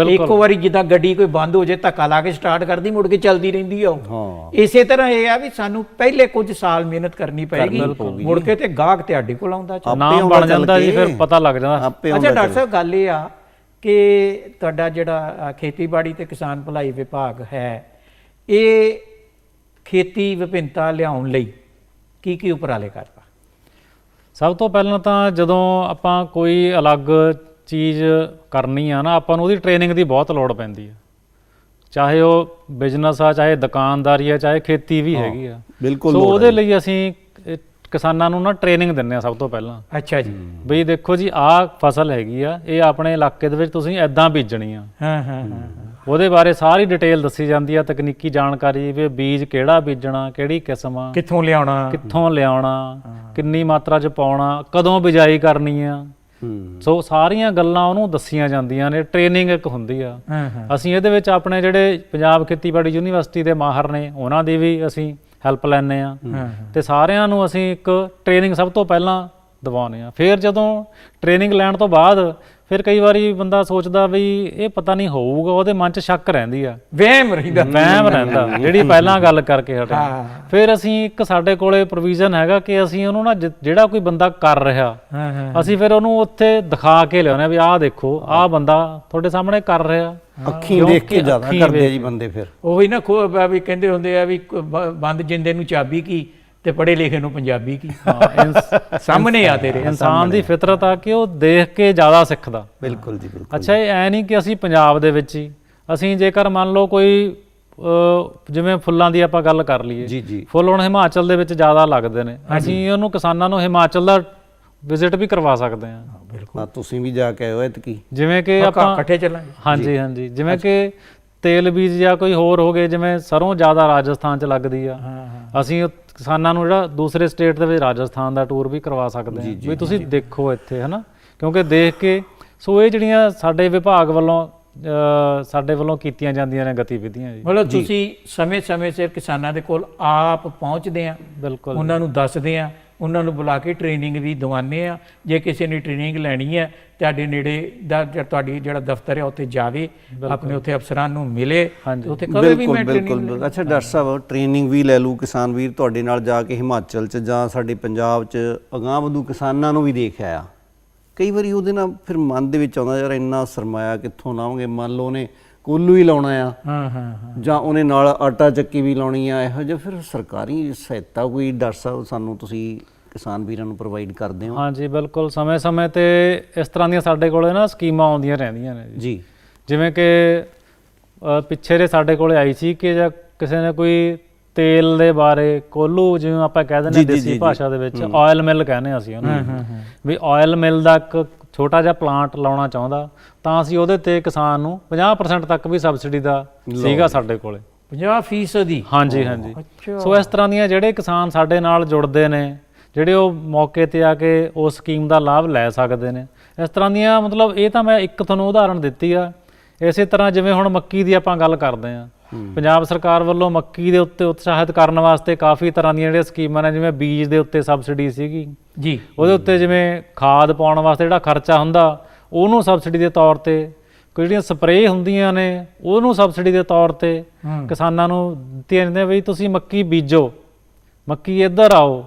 ਇੱਕੋ ਵਾਰੀ ਜਿੱਦਾਂ ਗੱਡੀ ਕੋਈ ਬੰਦ ਹੋ ਜੇ ਧੱਕਾ ਲਾ ਕੇ ਸਟਾਰਟ ਕਰਦੀ ਮੁੜ ਕੇ ਚੱਲਦੀ ਰਹਿੰਦੀ ਆ ਉਹ। ਹਾਂ। ਇਸੇ ਤਰ੍ਹਾਂ ਇਹ ਆ ਵੀ ਸਾਨੂੰ ਪਹਿਲੇ ਕੁਝ ਸਾਲ ਮਿਹਨਤ ਕਰਨੀ ਪਏਗੀ। ਮੁੜ ਕੇ ਤੇ ਗਾਹਕ ਤੁਹਾਡੇ ਕੋਲ ਆਉਂਦਾ ਨਾਮ ਬਣ ਜਾਂਦਾ ਜੀ। ਫਿਰ ਪਤਾ ਲੱਗ ਜਾਂਦਾ। ਅੱਛਾ ਡਾਕਟਰ ਸਾਹਿਬ ਗੱਲ ਇਹ ਆ ਕਿ ਤੁਹਾਡਾ ਜਿਹੜਾ ਖੇਤੀਬਾੜੀ ਤੇ ਕਿਸਾਨ ਭਲਾਈ ਵਿਭਾਗ ਹੈ ਇਹ ਖੇਤੀ ਵਿਭਿੰਨਤਾ ਲਿਆਉਣ ਲਈ ਕੀ ਕੀ ਉਪਰਾਲੇ ਕਰਦਾ? ਸਭ ਤੋਂ ਪਹਿਲਾਂ ਤਾਂ ਜਦੋਂ ਆਪਾਂ ਕੋਈ ਅਲੱਗ ਚੀਜ਼ ਕਰਨੀ ਆ ਨਾ ਆਪਾਂ ਨੂੰ ਉਹਦੀ ਟ੍ਰੇਨਿੰਗ ਦੀ ਬਹੁਤ ਲੋੜ ਪੈਂਦੀ ਆ। ਚਾਹੇ ਉਹ ਬਿਜ਼ਨਸ ਆ ਚਾਹੇ ਦੁਕਾਨਦਾਰੀ ਆ ਚਾਹੇ ਖੇਤੀ ਵੀ ਹੈਗੀ ਆ। ਸੋ ਉਹਦੇ ਲਈ ਅਸੀਂ ਕਿਸਾਨਾਂ ਨੂੰ ਨਾ ਟ੍ਰੇਨਿੰਗ ਦਿੰਨੇ ਆ ਸਭ ਤੋਂ ਪਹਿਲਾਂ। ਅੱਛਾ ਜੀ। ਬਈ ਦੇਖੋ ਜੀ ਆਹ ਫਸਲ ਹੈਗੀ ਆ ਇਹ ਆਪਣੇ ਇਲਾਕੇ ਦੇ ਵਿੱਚ ਤੁਸੀਂ ਐਦਾਂ ਬੀਜਣੀ ਆ। ਹਾਂ ਹਾਂ ਹਾਂ ਉਹਦੇ ਬਾਰੇ ਸਾਰੀ ਡਿਟੇਲ ਦੱਸੀ ਜਾਂਦੀ ਆ ਤਕਨੀਕੀ ਜਾਣਕਾਰੀ ਵੀ ਬੀਜ ਕਿਹੜਾ ਬੀਜਣਾ ਕਿਹੜੀ ਕਿਸਮ ਆ ਕਿੱਥੋਂ ਲਿਆਉਣਾ? ਕਿੱਥੋਂ ਲਿਆਉਣਾ ਕਿੰਨੀ ਮਾਤਰਾ ਚ ਪਾਉਣਾ ਕਦੋਂ ਬਿਜਾਈ ਕਰਨੀ ਆ। ਸੋ ਸਾਰੀਆਂ ਗੱਲਾਂ ਉਹਨੂੰ ਦੱਸੀਆਂ ਜਾਂਦੀਆਂ ਨੇ ਟ੍ਰੇਨਿੰਗ ਇੱਕ ਹੁੰਦੀ ਆ। ਅਸੀਂ ਇਹਦੇ ਵਿੱਚ ਆਪਣੇ ਜਿਹੜੇ ਪੰਜਾਬ ਖੇਤੀਬਾੜੀ ਯੂਨੀਵਰਸਿਟੀ ਦੇ ਮਾਹਰ ਨੇ ਉਹਨਾਂ ਦੀ ਵੀ ਅਸੀਂ ਹੈਲਪ ਲੈਂਦੇ ਆ ਤੇ ਸਾਰਿਆਂ ਨੂੰ ਅਸੀਂ ਇੱਕ ਟ੍ਰੇਨਿੰਗ ਸਭ ਤੋਂ ਪਹਿਲਾਂ ਦਿਵਾਉਂਦੇ ਆ ਫਿਰ ਜਦੋਂ ਟ੍ਰੇਨਿੰਗ ਲੈਣ ਤੋਂ ਬਾਅਦ ਫਿਰ ਕਈ ਵਾਰੀ ਬੰਦਾ ਸੋਚਦਾ ਵੀ ਇਹ ਪਤਾ ਨਹੀਂ ਹੋਊਗਾ ਉਹਦੇ ਮਨ 'ਚ ਸ਼ੱਕ ਰਹਿੰਦੀ ਆ। ਵਹਿਮ ਰਹਿੰਦਾ। ਵਹਿਮ ਰਹਿੰਦਾ ਜਿਹੜੀ ਪਹਿਲਾਂ ਗੱਲ ਕਰਕੇ ਹਟੇ। ਫਿਰ ਅਸੀਂ ਇੱਕ ਸਾਡੇ ਕੋਲੇ ਪ੍ਰੋਵੀਜ਼ਨ ਹੈਗਾ ਕਿ ਅਸੀਂ ਉਹਨੂੰ ਨਾ ਜਿਹੜਾ ਕੋਈ ਬੰਦਾ ਕਰ ਰਿਹਾ ਅਸੀਂ ਫਿਰ ਉਹਨੂੰ ਉੱਥੇ ਦਿਖਾ ਕੇ ਲਿਆਉਂਦੇ ਆ ਵੀ ਆਹ ਦੇਖੋ ਆਹ ਬੰਦਾ ਤੁਹਾਡੇ ਸਾਹਮਣੇ ਕਰ ਰਿਹਾ। ਅੱਖੀਂ ਦੇਖ ਕੇ ਜ਼ਿਆਦਾ ਕਰਦੇ ਜੀ ਬੰਦੇ ਫਿਰ। ਉਹੀ ਨਾ ਖੋ ਵੀ ਕਹਿੰਦੇ ਹੁੰਦੇ ਆ ਵੀ ਬੰਦ ਜਿੰਦੇ ਨੂੰ ਚਾਬੀ ਕੀ? ਤੇ ਪੜੇ ਲਿਖੇ ਨੂੰ ਪੰਜਾਬੀ ਕੀ? ਸਾਹਮਣੇ ਆ ਤੇਰੇ। ਇਨਸਾਨ ਦੀ ਫਿਤਰਤ ਆ ਕਿ ਉਹ ਦੇਖ ਕੇ ਜ਼ਿਆਦਾ ਸਿੱਖਦਾ। ਬਿਲਕੁਲ ਜੀ ਬਿਲਕੁਲ। ਅੱਛਾ ਇਹ ਐ ਨਹੀਂ ਕਿ ਅਸੀਂ ਪੰਜਾਬ ਦੇ ਵਿੱਚ ਹੀ ਅਸੀਂ ਜੇਕਰ ਮੰਨ ਲਓ ਕੋਈ ਜਿਵੇਂ ਫੁੱਲਾਂ ਦੀ ਆਪਾਂ ਗੱਲ ਕਰ ਲਈਏ ਜੀ ਜੀ। ਫੁੱਲ ਹੁਣ ਹਿਮਾਚਲ ਦੇ ਵਿੱਚ ਜ਼ਿਆਦਾ ਲੱਗਦੇ ਨੇ। ਅਸੀਂ ਉਹਨੂੰ ਕਿਸਾਨਾਂ ਨੂੰ ਹਿਮਾਚਲ ਦਾ ਵਿਜ਼ਿਟ ਵੀ ਕਰਵਾ ਸਕਦੇ ਹਾਂ। ਬਿਲਕੁਲ। ਨਾ ਤੁਸੀਂ ਵੀ ਜਾ ਕੇ ਹੋ ਇਤਕੀ ਜਿਵੇਂ ਕਿ ਆਪਾਂ ਇਕੱਠੇ ਚੱਲਾਂਗੇ। ਹਾਂਜੀ ਹਾਂਜੀ। ਜਿਵੇਂ ਕਿ ਤੇਲ ਬੀਜ ਜਾਂ ਕੋਈ ਹੋਰ ਹੋ ਗਏ ਜਿਵੇਂ ਸਰੋਂ ਜ਼ਿਆਦਾ ਰਾਜਸਥਾਨ 'ਚ ਲੱਗਦੀ ਆ। ਹਾਂ ਹਾਂ। ਅਸੀਂ ਕਿਸਾਨਾਂ ਨੂੰ ਜਿਹੜਾ ਦੂਸਰੇ ਸਟੇਟ ਦੇ ਵਿੱਚ ਰਾਜਸਥਾਨ ਦਾ ਟੂਰ ਵੀ ਕਰਵਾ ਸਕਦੇ ਹਾਂ। ਵੀ ਤੁਸੀਂ ਦੇਖੋ ਇੱਥੇ ਹਨਾ? ਕਿਉਂਕਿ ਦੇਖ ਕੇ ਸੋ ਇਹ ਜਿਹੜੀਆਂ ਸਾਡੇ ਵਿਭਾਗ ਵੱਲੋਂ ਸਾਡੇ ਵੱਲੋਂ ਕੀਤੀਆਂ ਜਾਂਦੀਆਂ ਨੇ ਗਤੀਵਿਧੀਆਂ ਜੀ। ਮਤਲਬ ਤੁਸੀਂ ਸਮੇਂ-ਸਮੇਂ ਸਿਰ ਕਿਸਾਨਾਂ ਦੇ ਕੋਲ ਆਪ ਪਹੁੰਚਦੇ ਆ। ਬਿਲਕੁਲ ਉਹਨਾਂ ਨੂੰ ਦੱਸਦੇ ਆ ਉਹਨਾਂ ਨੂੰ ਬੁਲਾ ਕੇ ਟ੍ਰੇਨਿੰਗ ਵੀ ਦਵਾਉਂਦੇ ਆ ਜੇ ਕਿਸੇ ਨੇ ਟ੍ਰੇਨਿੰਗ ਲੈਣੀ ਹੈ ਤੁਹਾਡੇ ਨੇੜੇ ਦਾ ਜਾਂ ਤੁਹਾਡੀ ਜਿਹੜਾ ਦਫ਼ਤਰ ਹੈ ਉੱਥੇ ਜਾਵੇ ਆਪਣੇ ਉੱਥੇ ਅਫਸਰਾਂ ਨੂੰ ਮਿਲੇ ਉੱਥੇ ਕਹੇ ਵੀ ਬਿਲਕੁਲ ਮੈਂ ਬਿਲਕੁਲ ਟ੍ਰੇਨਿੰਗ ਬਿਲਕੁਲ। ਅੱਛਾ ਡਾਕਟਰ ਸਾਹਿਬ ਟ੍ਰੇਨਿੰਗ ਵੀ ਲੈ ਲੂ ਕਿਸਾਨ ਵੀਰ ਤੁਹਾਡੇ ਨਾਲ ਜਾ ਕੇ ਹਿਮਾਚਲ ਚ ਜਾਂ ਸਾਡੇ ਪੰਜਾਬ ਚ ਅਗਾਂਹ ਵਧੂ ਕਿਸਾਨਾਂ ਨੂੰ ਵੀ ਦੇਖਿਆ ਆ ਕਈ ਵਾਰੀ ਉਹਦੇ ਨਾਲ ਫਿਰ ਮਨ ਦੇ ਵਿੱਚ ਆਉਂਦਾ ਯਾਰ ਇੰਨਾ ਸਰਮਾਇਆ ਕਿੱਥੋਂ ਲਾਵਾਂਗੇ ਮੰਨ ਲਓ ਨੇ ਕੋਲੂ ਹੀ ਲਾਉਣਾ ਆ। ਹਾਂ ਹਾਂ ਜਾਂ ਉਹਨੇ ਨਾਲ ਆਟਾ ਚੱਕੀ ਵੀ ਲਾਉਣੀ ਆ ਇਹੋ ਜਿਹਾ ਫਿਰ ਸਰਕਾਰੀ ਸਹਾਇਤਾ ਕੋਈ ਡਾਕਟਰ ਸਾਹਿਬ ਸਾਨੂੰ ਤੁਸੀਂ ਕਿਸਾਨ ਵੀਰਾਂ ਨੂੰ ਪ੍ਰੋਵਾਈਡ ਕਰਦੇ ਹੋ? ਹਾਂਜੀ ਬਿਲਕੁਲ। ਸਮੇਂ-ਸਮੇਂ ਤੇ ਇਸ ਤਰ੍ਹਾਂ ਦੀਆਂ ਸਾਡੇ ਕੋਲੇ ਨਾ ਸਕੀਮਾਂ ਆਉਂਦੀਆਂ ਰਹਿੰਦੀਆਂ ਨੇ ਜੀ। ਜਿਵੇਂ ਕਿ ਪਿੱਛੇ ਦੇ ਸਾਡੇ ਕੋਲੇ ਆਈ ਸੀ ਕਿ ਜਾਂ ਕਿਸੇ ਨੇ ਕੋਈ ਤੇਲ ਦੇ ਬਾਰੇ ਕੋਲੂ ਜਿਵੇਂ ਆਪਾਂ ਕਹਿ ਦਿੰਦੇ ਦੇਸੀ ਭਾਸ਼ਾ ਦੇ ਵਿੱਚ ਆਇਲ ਮਿਲ ਕਹਿੰਦੇ ਅਸੀਂ ਉਹਨੂੰ ਵੀ ਆਇਲ ਮਿਲ ਦਾ ਇੱਕ ਛੋਟਾ ਜਿਹਾ ਪਲਾਂਟ ਲਾਉਣਾ ਚਾਹੁੰਦਾ ਤਾਂ ਅਸੀਂ ਉਹਦੇ ਤੇ ਕਿਸਾਨ ਨੂੰ 50% ਤੱਕ ਵੀ ਸਬਸਿਡੀ ਦਾ ਸੀਗਾ ਸਾਡੇ ਕੋਲੇ। 50% ਦੀ ਹਾਂਜੀ ਹਾਂਜੀ। ਸੋ ਇਸ ਤਰ੍ਹਾਂ ਦੀਆਂ ਜਿਹੜੇ ਕਿਸਾਨ ਸਾਡੇ ਨਾਲ ਜੁੜਦੇ ਨੇ ਜਿਹੜੇ ਉਹ ਮੌਕੇ ਤੇ ਆ ਕੇ ਉਸ ਸਕੀਮ ਦਾ ਲਾਭ ਲੈ ਸਕਦੇ ਨੇ ਇਸ ਤਰ੍ਹਾਂ ਦੀਆਂ ਮਤਲਬ ਇਹ ਤਾਂ ਮੈਂ ਇੱਕ ਤੁਹਾਨੂੰ ਉਦਾਹਰਣ ਦਿੱਤੀ ਆ। ਇਸੇ ਤਰ੍ਹਾਂ ਜਿਵੇਂ ਹੁਣ ਮੱਕੀ ਦੀ ਆਪਾਂ ਗੱਲ ਕਰਦੇ ਆ ਪੰਜਾਬ ਸਰਕਾਰ ਵੱਲੋਂ ਮੱਕੀ ਦੇ ਉੱਤੇ ਉਤਸ਼ਾਹਿਤ ਕਰਨ ਵਾਸਤੇ ਕਾਫੀ ਤਰ੍ਹਾਂ ਦੀਆਂ ਜਿਹੜੀਆਂ ਸਕੀਮਾਂ ਨੇ ਜਿਵੇਂ ਬੀਜ ਦੇ ਉੱਤੇ ਸਬਸਿਡੀ ਸੀਗੀ ਜੀ ਉਹਦੇ ਉੱਤੇ ਜਿਵੇਂ ਖਾਦ ਪਾਉਣ ਵਾਸਤੇ ਜਿਹੜਾ ਖਰਚਾ ਹੁੰਦਾ ਉਹਨੂੰ ਸਬਸਿਡੀ ਦੇ ਤੌਰ ਤੇ ਕੋਈ ਜਿਹੜੀਆਂ ਸਪਰੇਅ ਹੁੰਦੀਆਂ ਨੇ ਉਹਨੂੰ ਸਬਸਿਡੀ ਦੇ ਤੌਰ ਤੇ। ਕਿਸਾਨਾਂ ਨੂੰ ਦਿੱਤੀਆਂ ਜਾਂਦੀਆਂ ਵੀ ਤੁਸੀਂ ਮੱਕੀ ਬੀਜੋ ਮੱਕੀ ਇੱਧਰ ਆਓ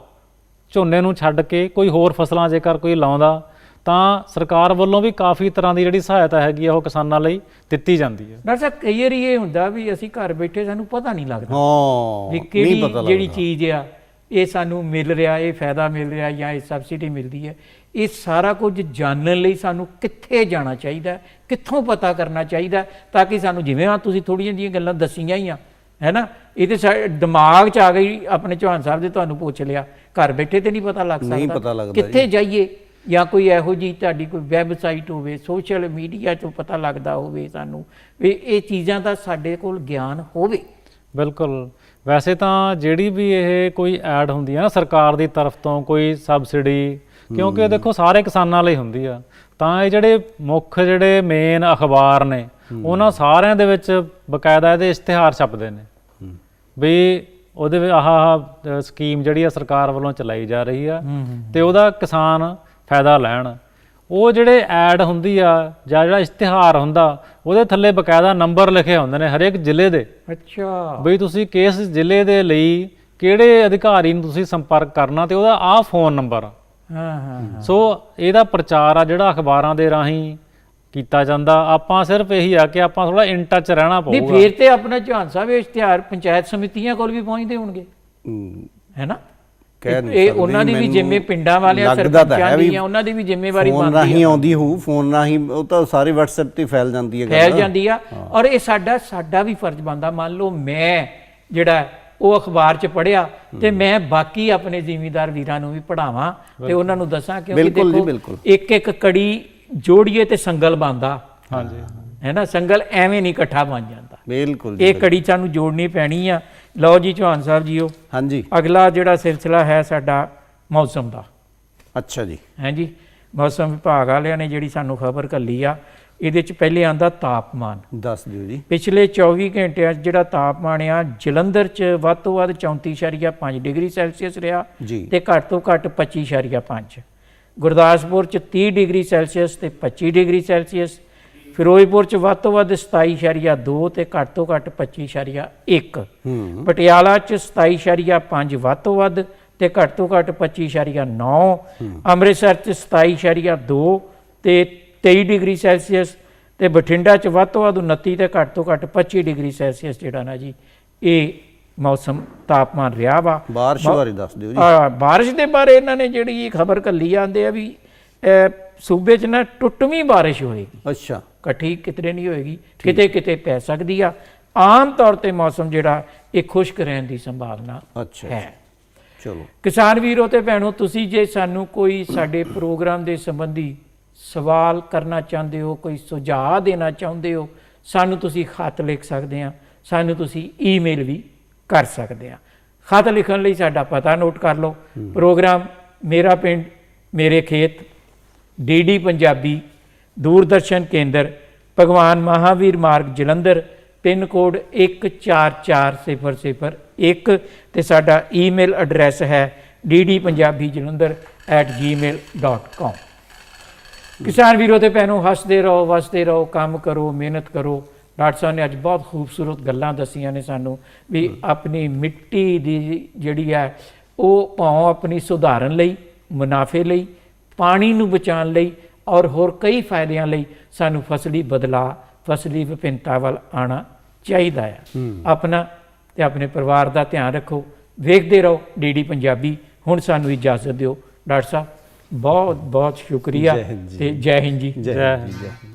ਝੋਨੇ ਨੂੰ ਛੱਡ ਕੇ ਕੋਈ ਹੋਰ ਫਸਲਾਂ ਜੇਕਰ ਕੋਈ ਲਾਉਂਦਾ ਤਾਂ ਸਰਕਾਰ ਵੱਲੋਂ ਵੀ ਕਾਫੀ ਤਰ੍ਹਾਂ ਦੀ ਜਿਹੜੀ ਸਹਾਇਤਾ ਹੈਗੀ ਆ ਉਹ ਕਿਸਾਨਾਂ ਲਈ ਦਿੱਤੀ ਜਾਂਦੀ ਹੈ। ਡਾਕਟਰ ਸਾਹਿਬ ਕਈ ਵਾਰੀ ਇਹ ਹੁੰਦਾ ਵੀ ਅਸੀਂ ਘਰ ਬੈਠੇ ਸਾਨੂੰ ਪਤਾ ਨਹੀਂ ਲੱਗਦਾ ਹਾਂ ਵੀ ਕਿਹੜੀ ਜਿਹੜੀ ਚੀਜ਼ ਆ ਇਹ ਸਾਨੂੰ ਮਿਲ ਰਿਹਾ ਇਹ ਫਾਇਦਾ ਮਿਲ ਰਿਹਾ ਜਾਂ ਇਹ ਸਬਸਿਡੀ ਮਿਲਦੀ ਹੈ। ਇਹ ਸਾਰਾ ਕੁਝ ਜਾਣਨ ਲਈ ਸਾਨੂੰ ਕਿੱਥੇ ਜਾਣਾ ਚਾਹੀਦਾ ਹੈ, ਕਿੱਥੋਂ ਪਤਾ ਕਰਨਾ ਚਾਹੀਦਾ ਤਾਂ ਕਿ ਸਾਨੂੰ ਜਿਵੇਂ ਆ ਤੁਸੀਂ ਥੋੜੀਆਂ ਜਿਹੀਆਂ ਗੱਲਾਂ ਦੱਸੀਆਂ ਹੀ ਆ ਹੈ ਨਾ? ਇਹ ਤੇ ਸਾ- ਦਿਮਾਗ 'ਚ ਆ ਗਈ ਆਪਣੇ ਚੌਹਾਨ ਸਾਹਿਬ ਦੇ ਤੁਹਾਨੂੰ ਪੁੱਛ ਲਿਆ ਘਰ ਬੈਠੇ ਤੇ ਨਹੀਂ ਪਤਾ ਲੱਗ ਸਕਦਾ। ਨਹੀਂ ਪਤਾ ਲੱਗਦਾ ਕਿੱਥੇ ਜਾਈਏ? ਜਾਂ ਕੋਈ ਇਹੋ ਜੀ ਤੁਹਾਡੀ ਕੋਈ ਵੈਬਸਾਈਟ ਹੋਵੇ ਸੋਸ਼ਲ ਮੀਡੀਆ 'ਚੋਂ ਪਤਾ ਲੱਗਦਾ ਹੋਵੇ ਸਾਨੂੰ ਵੀ ਇਹ ਚੀਜ਼ਾਂ ਦਾ ਸਾਡੇ ਕੋਲ ਗਿਆਨ ਹੋਵੇ। ਬਿਲਕੁਲ। ਵੈਸੇ ਤਾਂ ਜਿਹੜੀ ਵੀ ਇਹ ਕੋਈ ਐਡ ਹੁੰਦੀ ਹੈ ਨਾ ਸਰਕਾਰ ਦੀ ਤਰਫ ਤੋਂ ਕੋਈ ਸਬਸਿਡੀ ਕਿਉਂਕਿ ਇਹ ਦੇਖੋ ਸਾਰੇ ਕਿਸਾਨਾਂ ਲਈ ਹੁੰਦੀ ਆ ਤਾਂ ਇਹ ਜਿਹੜੇ ਮੁੱਖ ਜਿਹੜੇ ਮੇਨ ਅਖਬਾਰ ਨੇ ਉਹਨਾਂ ਸਾਰਿਆਂ ਦੇ ਵਿੱਚ ਬਕਾਇਦਾ ਇਹਦੇ ਇਸ਼ਤਿਹਾਰ ਛਪਦੇ ਨੇ। ਵੀ ਉਹਦੇ ਵਿੱਚ ਆਹ ਸਕੀਮ ਜਿਹੜੀ ਆ ਸਰਕਾਰ ਵੱਲੋਂ ਚਲਾਈ ਜਾ ਰਹੀ ਆ ਤੇ ਉਹਦਾ ਕਿਸਾਨ ਫਾਇਦਾ ਲੈਣ। ਉਹ ਜਿਹੜੇ ਐਡ ਹੁੰਦੀ ਆ ਜਾਂ ਜਿਹੜਾ ਇਸ਼ਤਿਹਾਰ ਹੁੰਦਾ ਉਹਦੇ ਥੱਲੇ ਬਕਾਇਦਾ ਨੰਬਰ ਲਿਖੇ ਹੁੰਦੇ ਨੇ ਹਰੇਕ ਜ਼ਿਲ੍ਹੇ ਦੇ। ਅੱਛਾ। ਬਈ ਤੁਸੀਂ ਕਿਸ ਜ਼ਿਲ੍ਹੇ ਦੇ ਲਈ ਕਿਹੜੇ ਅਧਿਕਾਰੀ ਨੂੰ ਤੁਸੀਂ ਸੰਪਰਕ ਕਰਨਾ ਤੇ ਉਹਦਾ ਆਹ ਫੋਨ ਨੰਬਰ ਹਾਂ ਹਾਂ ਸੋ ਇਹਦਾ ਪ੍ਰਚਾਰ ਆ ਜਿਹੜਾ ਅਖਬਾਰਾਂ ਦੇ ਰਾਹੀਂ ਕੀਤਾ ਜਾਂਦਾ। ਆਪਾਂ ਸਿਰਫ ਇਹੀ ਆ ਕਿ ਆਪਾਂ ਥੋੜਾ ਇਨ ਟੱਚ ਰਹਿਣਾ ਨਹੀਂ ਪਊਗਾ। ਫੇਰ ਤੇ ਆਪਣਾ ਜਹਾਨ ਸਾਹਿਬ ਇਸ਼ਤਿਹਾਰ ਪੰਚਾਇਤ ਸਮਿਤੀਆਂ ਕੋਲ ਵੀ ਪਹੁੰਚਦੇ ਹੋਣਗੇ। ਹੈ ਨਾ? ਕਹਿ ਨਹੀਂ ਇਹ ਉਹਨਾਂ ਦੀ ਵੀ ਜਿੰਮੇ ਪਿੰਡਾਂ ਵਾਲਿਆਂ ਸਰਪੰਚਾਂ ਹੈ ਦੀ ਆ ਉਹਨਾਂ ਦੀ ਵੀ ਜ਼ਿੰਮੇਵਾਰੀ ਫੋਨ ਬਣਦੀ ਰਾਹੀਂ ਆਉਂਦੀ ਹੋਊ ਫੋਨ ਰਾਹੀਂ ਉਹ ਤਾਂ ਸਾਰੇ WhatsApp ਤੇ ਫੈਲ ਜਾਂਦੀ ਹੈ ਫੈਲ ਜਾਂਦੀ ਆ। ਔਰ ਇਹ ਸਾਡਾ ਸਾਡਾ ਵੀ ਫਰਜ਼ ਬਣਦਾ। ਮੰਨ ਲਓ ਮੈਂ ਜਿਹੜਾ ਉਹ ਅਖਬਾਰ 'ਚ ਪੜਿਆ ਤੇ ਮੈਂ ਬਾਕੀ ਆਪਣੇ ਜ਼ਿਮੀਂਦਾਰ ਵੀਰਾਂ ਨੂੰ ਵੀ ਪੜਾਵਾਂ ਤੇ ਉਹਨਾਂ ਨੂੰ ਦੱਸਾਂ ਕਿਉਂਕਿ ਦੇਖੋ। ਇੱਕ ਇੱਕ ਕੜੀ ਜੋੜੀਏ ਤੇ ਸੰਗਲ ਬਣਦਾ ਹਾਂਜੀ। ਹੈ ਨਾ? ਸੰਗਲ ਐਵੇਂ ਨਹੀਂ ਇਕੱਠਾ ਬਣ ਜਾਂਦਾ। ਬਿਲਕੁਲ ਇਹ ਕੜੀ ਸਾਨੂੰ ਜੋੜਨੀ ਪੈਣੀ ਆ। ਲਓ ਜੀ ਚੌਹਾਨ ਸਾਹਿਬ ਜੀਓ। ਹਾਂਜੀ। ਅਗਲਾ ਜਿਹੜਾ ਸਿਲਸਿਲਾ ਹੈ ਸਾਡਾ ਮੌਸਮ ਦਾ। ਅੱਛਾ ਜੀ। ਹਾਂਜੀ ਮੌਸਮ ਵਿਭਾਗ ਵਾਲਿਆਂ ਨੇ ਜਿਹੜੀ ਸਾਨੂੰ ਖਬਰ ਕੱਲੀ ਆ ਇਹਦੇ ਚ ਪਹਿਲੇ ਆਂਦਾ ਤਾਪਮਾਨ। ਦੱਸ ਦਿਓ ਜੀ। ਪਿਛਲੇ 24 ਘੰਟਿਆਂ 'ਚ ਜਿਹੜਾ ਤਾਪਮਾਨ ਆ ਜਲੰਧਰ 'ਚ ਵੱਧ ਤੋਂ ਵੱਧ 34.5 ਡਿਗਰੀ ਸੈਲਸੀਅਸ ਰਿਹਾ ਜੀ। ਤੇ ਘੱਟ ਤੋਂ ਘੱਟ 25.5 ਗੁਰਦਾਸਪੁਰ 'ਚ 30 ਡਿਗਰੀ ਸੈਲਸੀਅਸ ਤੇ 25 ਡਿਗਰੀ ਸੈਲਸੀਅਸ। ਫਿਰੋਜ਼ਪੁਰ 'ਚ ਵੱਧ ਤੋਂ ਵੱਧ 27.2 ਤੇ ਘੱਟ ਤੋਂ ਘੱਟ 25.1 ਹੂੰ। ਪਟਿਆਲਾ 'ਚ 27.5 ਵੱਧ ਤੋਂ ਵੱਧ ਤੇ ਘੱਟ ਤੋਂ ਘੱਟ 25.9 ਅੰਮ੍ਰਿਤਸਰ 'ਚ 27.2 ਤੇ 23 ਡਿਗਰੀ ਸੈਲਸੀਅਸ ਤੇ ਬਠਿੰਡਾ 'ਚ ਵੱਧ ਤੋਂ ਵੱਧ 29 ਤੇ ਘੱਟ ਤੋਂ ਘੱਟ 25 ਡਿਗਰੀ ਸੈਲਸੀਅਸ ਜਿਹੜਾ ਨਾ ਜੀ ਇਹ ਮੌਸਮ ਤਾਪਮਾਨ ਰਿਹਾ ਵਾ। ਬਾਰਿਸ਼ ਬਾਰੇ ਦੱਸ ਦਿਓ ਜੀ। ਆ ਬਾਰਿਸ਼ ਦੇ ਬਾਰੇ ਇਹਨਾਂ ਨੇ ਜਿਹੜੀ ਖਬਰ ਕੱਲੀ ਆਂਦੇ ਆ ਵੀ ਸੂਬੇ 'ਚ ਨਾ ਟੁੱਟਵੀਂ ਬਾਰਿਸ਼ ਹੋਏਗੀ। ਅੱਛਾ। ਇਕੱਠੀ ਕਿਤੇ ਨਹੀਂ ਹੋਏਗੀ ਕਿਤੇ ਕਿਤੇ ਪੈ ਸਕਦੀ ਆ। ਆਮ ਤੌਰ ਤੇ ਮੌਸਮ ਜਿਹੜਾ ਇਹ ਖੁਸ਼ਕ ਰਹਿਣ ਦੀ ਸੰਭਾਵਨਾ ਹੈ। ਚਲੋ। ਕਿਸਾਨ ਵੀਰੋ ਤੇ ਭੈਣੋ ਤੁਸੀਂ ਜੇ ਸਾਨੂੰ ਕੋਈ ਸਾਡੇ ਪ੍ਰੋਗਰਾਮ ਦੇ ਸੰਬੰਧੀ ਸਵਾਲ ਕਰਨਾ ਚਾਹੁੰਦੇ ਹੋ ਕੋਈ ਸੁਝਾਅ ਦੇਣਾ ਚਾਹੁੰਦੇ ਹੋ ਸਾਨੂੰ ਤੁਸੀਂ ਖਤ ਲਿਖ ਸਕਦੇ ਆ। ਸਾਨੂੰ ਤੁਸੀਂ ਈਮੇਲ ਵੀ ਕਰ ਸਕਦੇ ਆ। ਖਤ ਲਿਖਣ ਲਈ ਸਾਡਾ ਪਤਾ ਨੋਟ ਕਰ ਲਓ। ਪ੍ਰੋਗਰਾਮ ਮੇਰਾ ਪਿੰਡ ਮੇਰੇ ਖੇਤ ਡੀਡੀ ਪੰਜਾਬੀ ਦੂਰਦਰਸ਼ਨ ਕੇਂਦਰ ਭਗਵਾਨ ਮਹਾਵੀਰ ਮਾਰਗ ਜਲੰਧਰ ਪਿੰਨ ਕੋਡ 144001 ਤੇ ਸਾਡਾ ਈਮੇਲ ਐਡਰੈਸ ਹੈ ddpunjabijalandhar@gmail.com ਕਿਸਾਨ ਵੀਰੋ ਤੇ ਭੈਣੋ ਹੱਸਦੇ ਰਹੋ ਵਸਦੇ ਰਹੋ ਕੰਮ ਕਰੋ ਮਿਹਨਤ ਕਰੋ। ਡਾਕਟਰ ਸਾਹਿਬ ਨੇ ਅੱਜ ਬਹੁਤ ਖੂਬਸੂਰਤ ਗੱਲਾਂ ਦੱਸੀਆਂ ਨੇ ਸਾਨੂੰ ਵੀ ਆਪਣੀ ਮਿੱਟੀ ਦੀ ਜਿਹੜੀ ਹੈ ਉਹ ਭਾਵੇਂ ਆਪਣੀ ਸੁਧਾਰਨ ਲਈ ਮੁਨਾਫੇ ਲਈ ਪਾਣੀ ਨੂੰ ਬਚਾਉਣ ਲਈ ਔਰ ਹੋਰ ਕਈ ਫਾਇਦਿਆਂ ਲਈ ਸਾਨੂੰ ਫਸਲੀ ਬਦਲਾਅ ਫਸਲੀ ਵਿਭਿੰਨਤਾ ਵੱਲ ਆਉਣਾ ਚਾਹੀਦਾ ਹੈ। ਆਪਣਾ ਤੇ ਆਪਣੇ ਪਰਿਵਾਰ ਦਾ ਧਿਆਨ ਰੱਖੋ। ਵੇਖਦੇ ਰਹੋ ਡੀਡੀ ਪੰਜਾਬੀ। ਹੁਣ ਸਾਨੂੰ ਇਜਾਜ਼ਤ ਦਿਓ। ਡਾਕਟਰ ਸਾਹਿਬ ਬਹੁਤ ਬਹੁਤ ਸ਼ੁਕਰੀਆ। ਤੇ ਜੈ ਹਿੰਦ ਜੀ ਜੈ ਹਿੰਦ ਜੀ।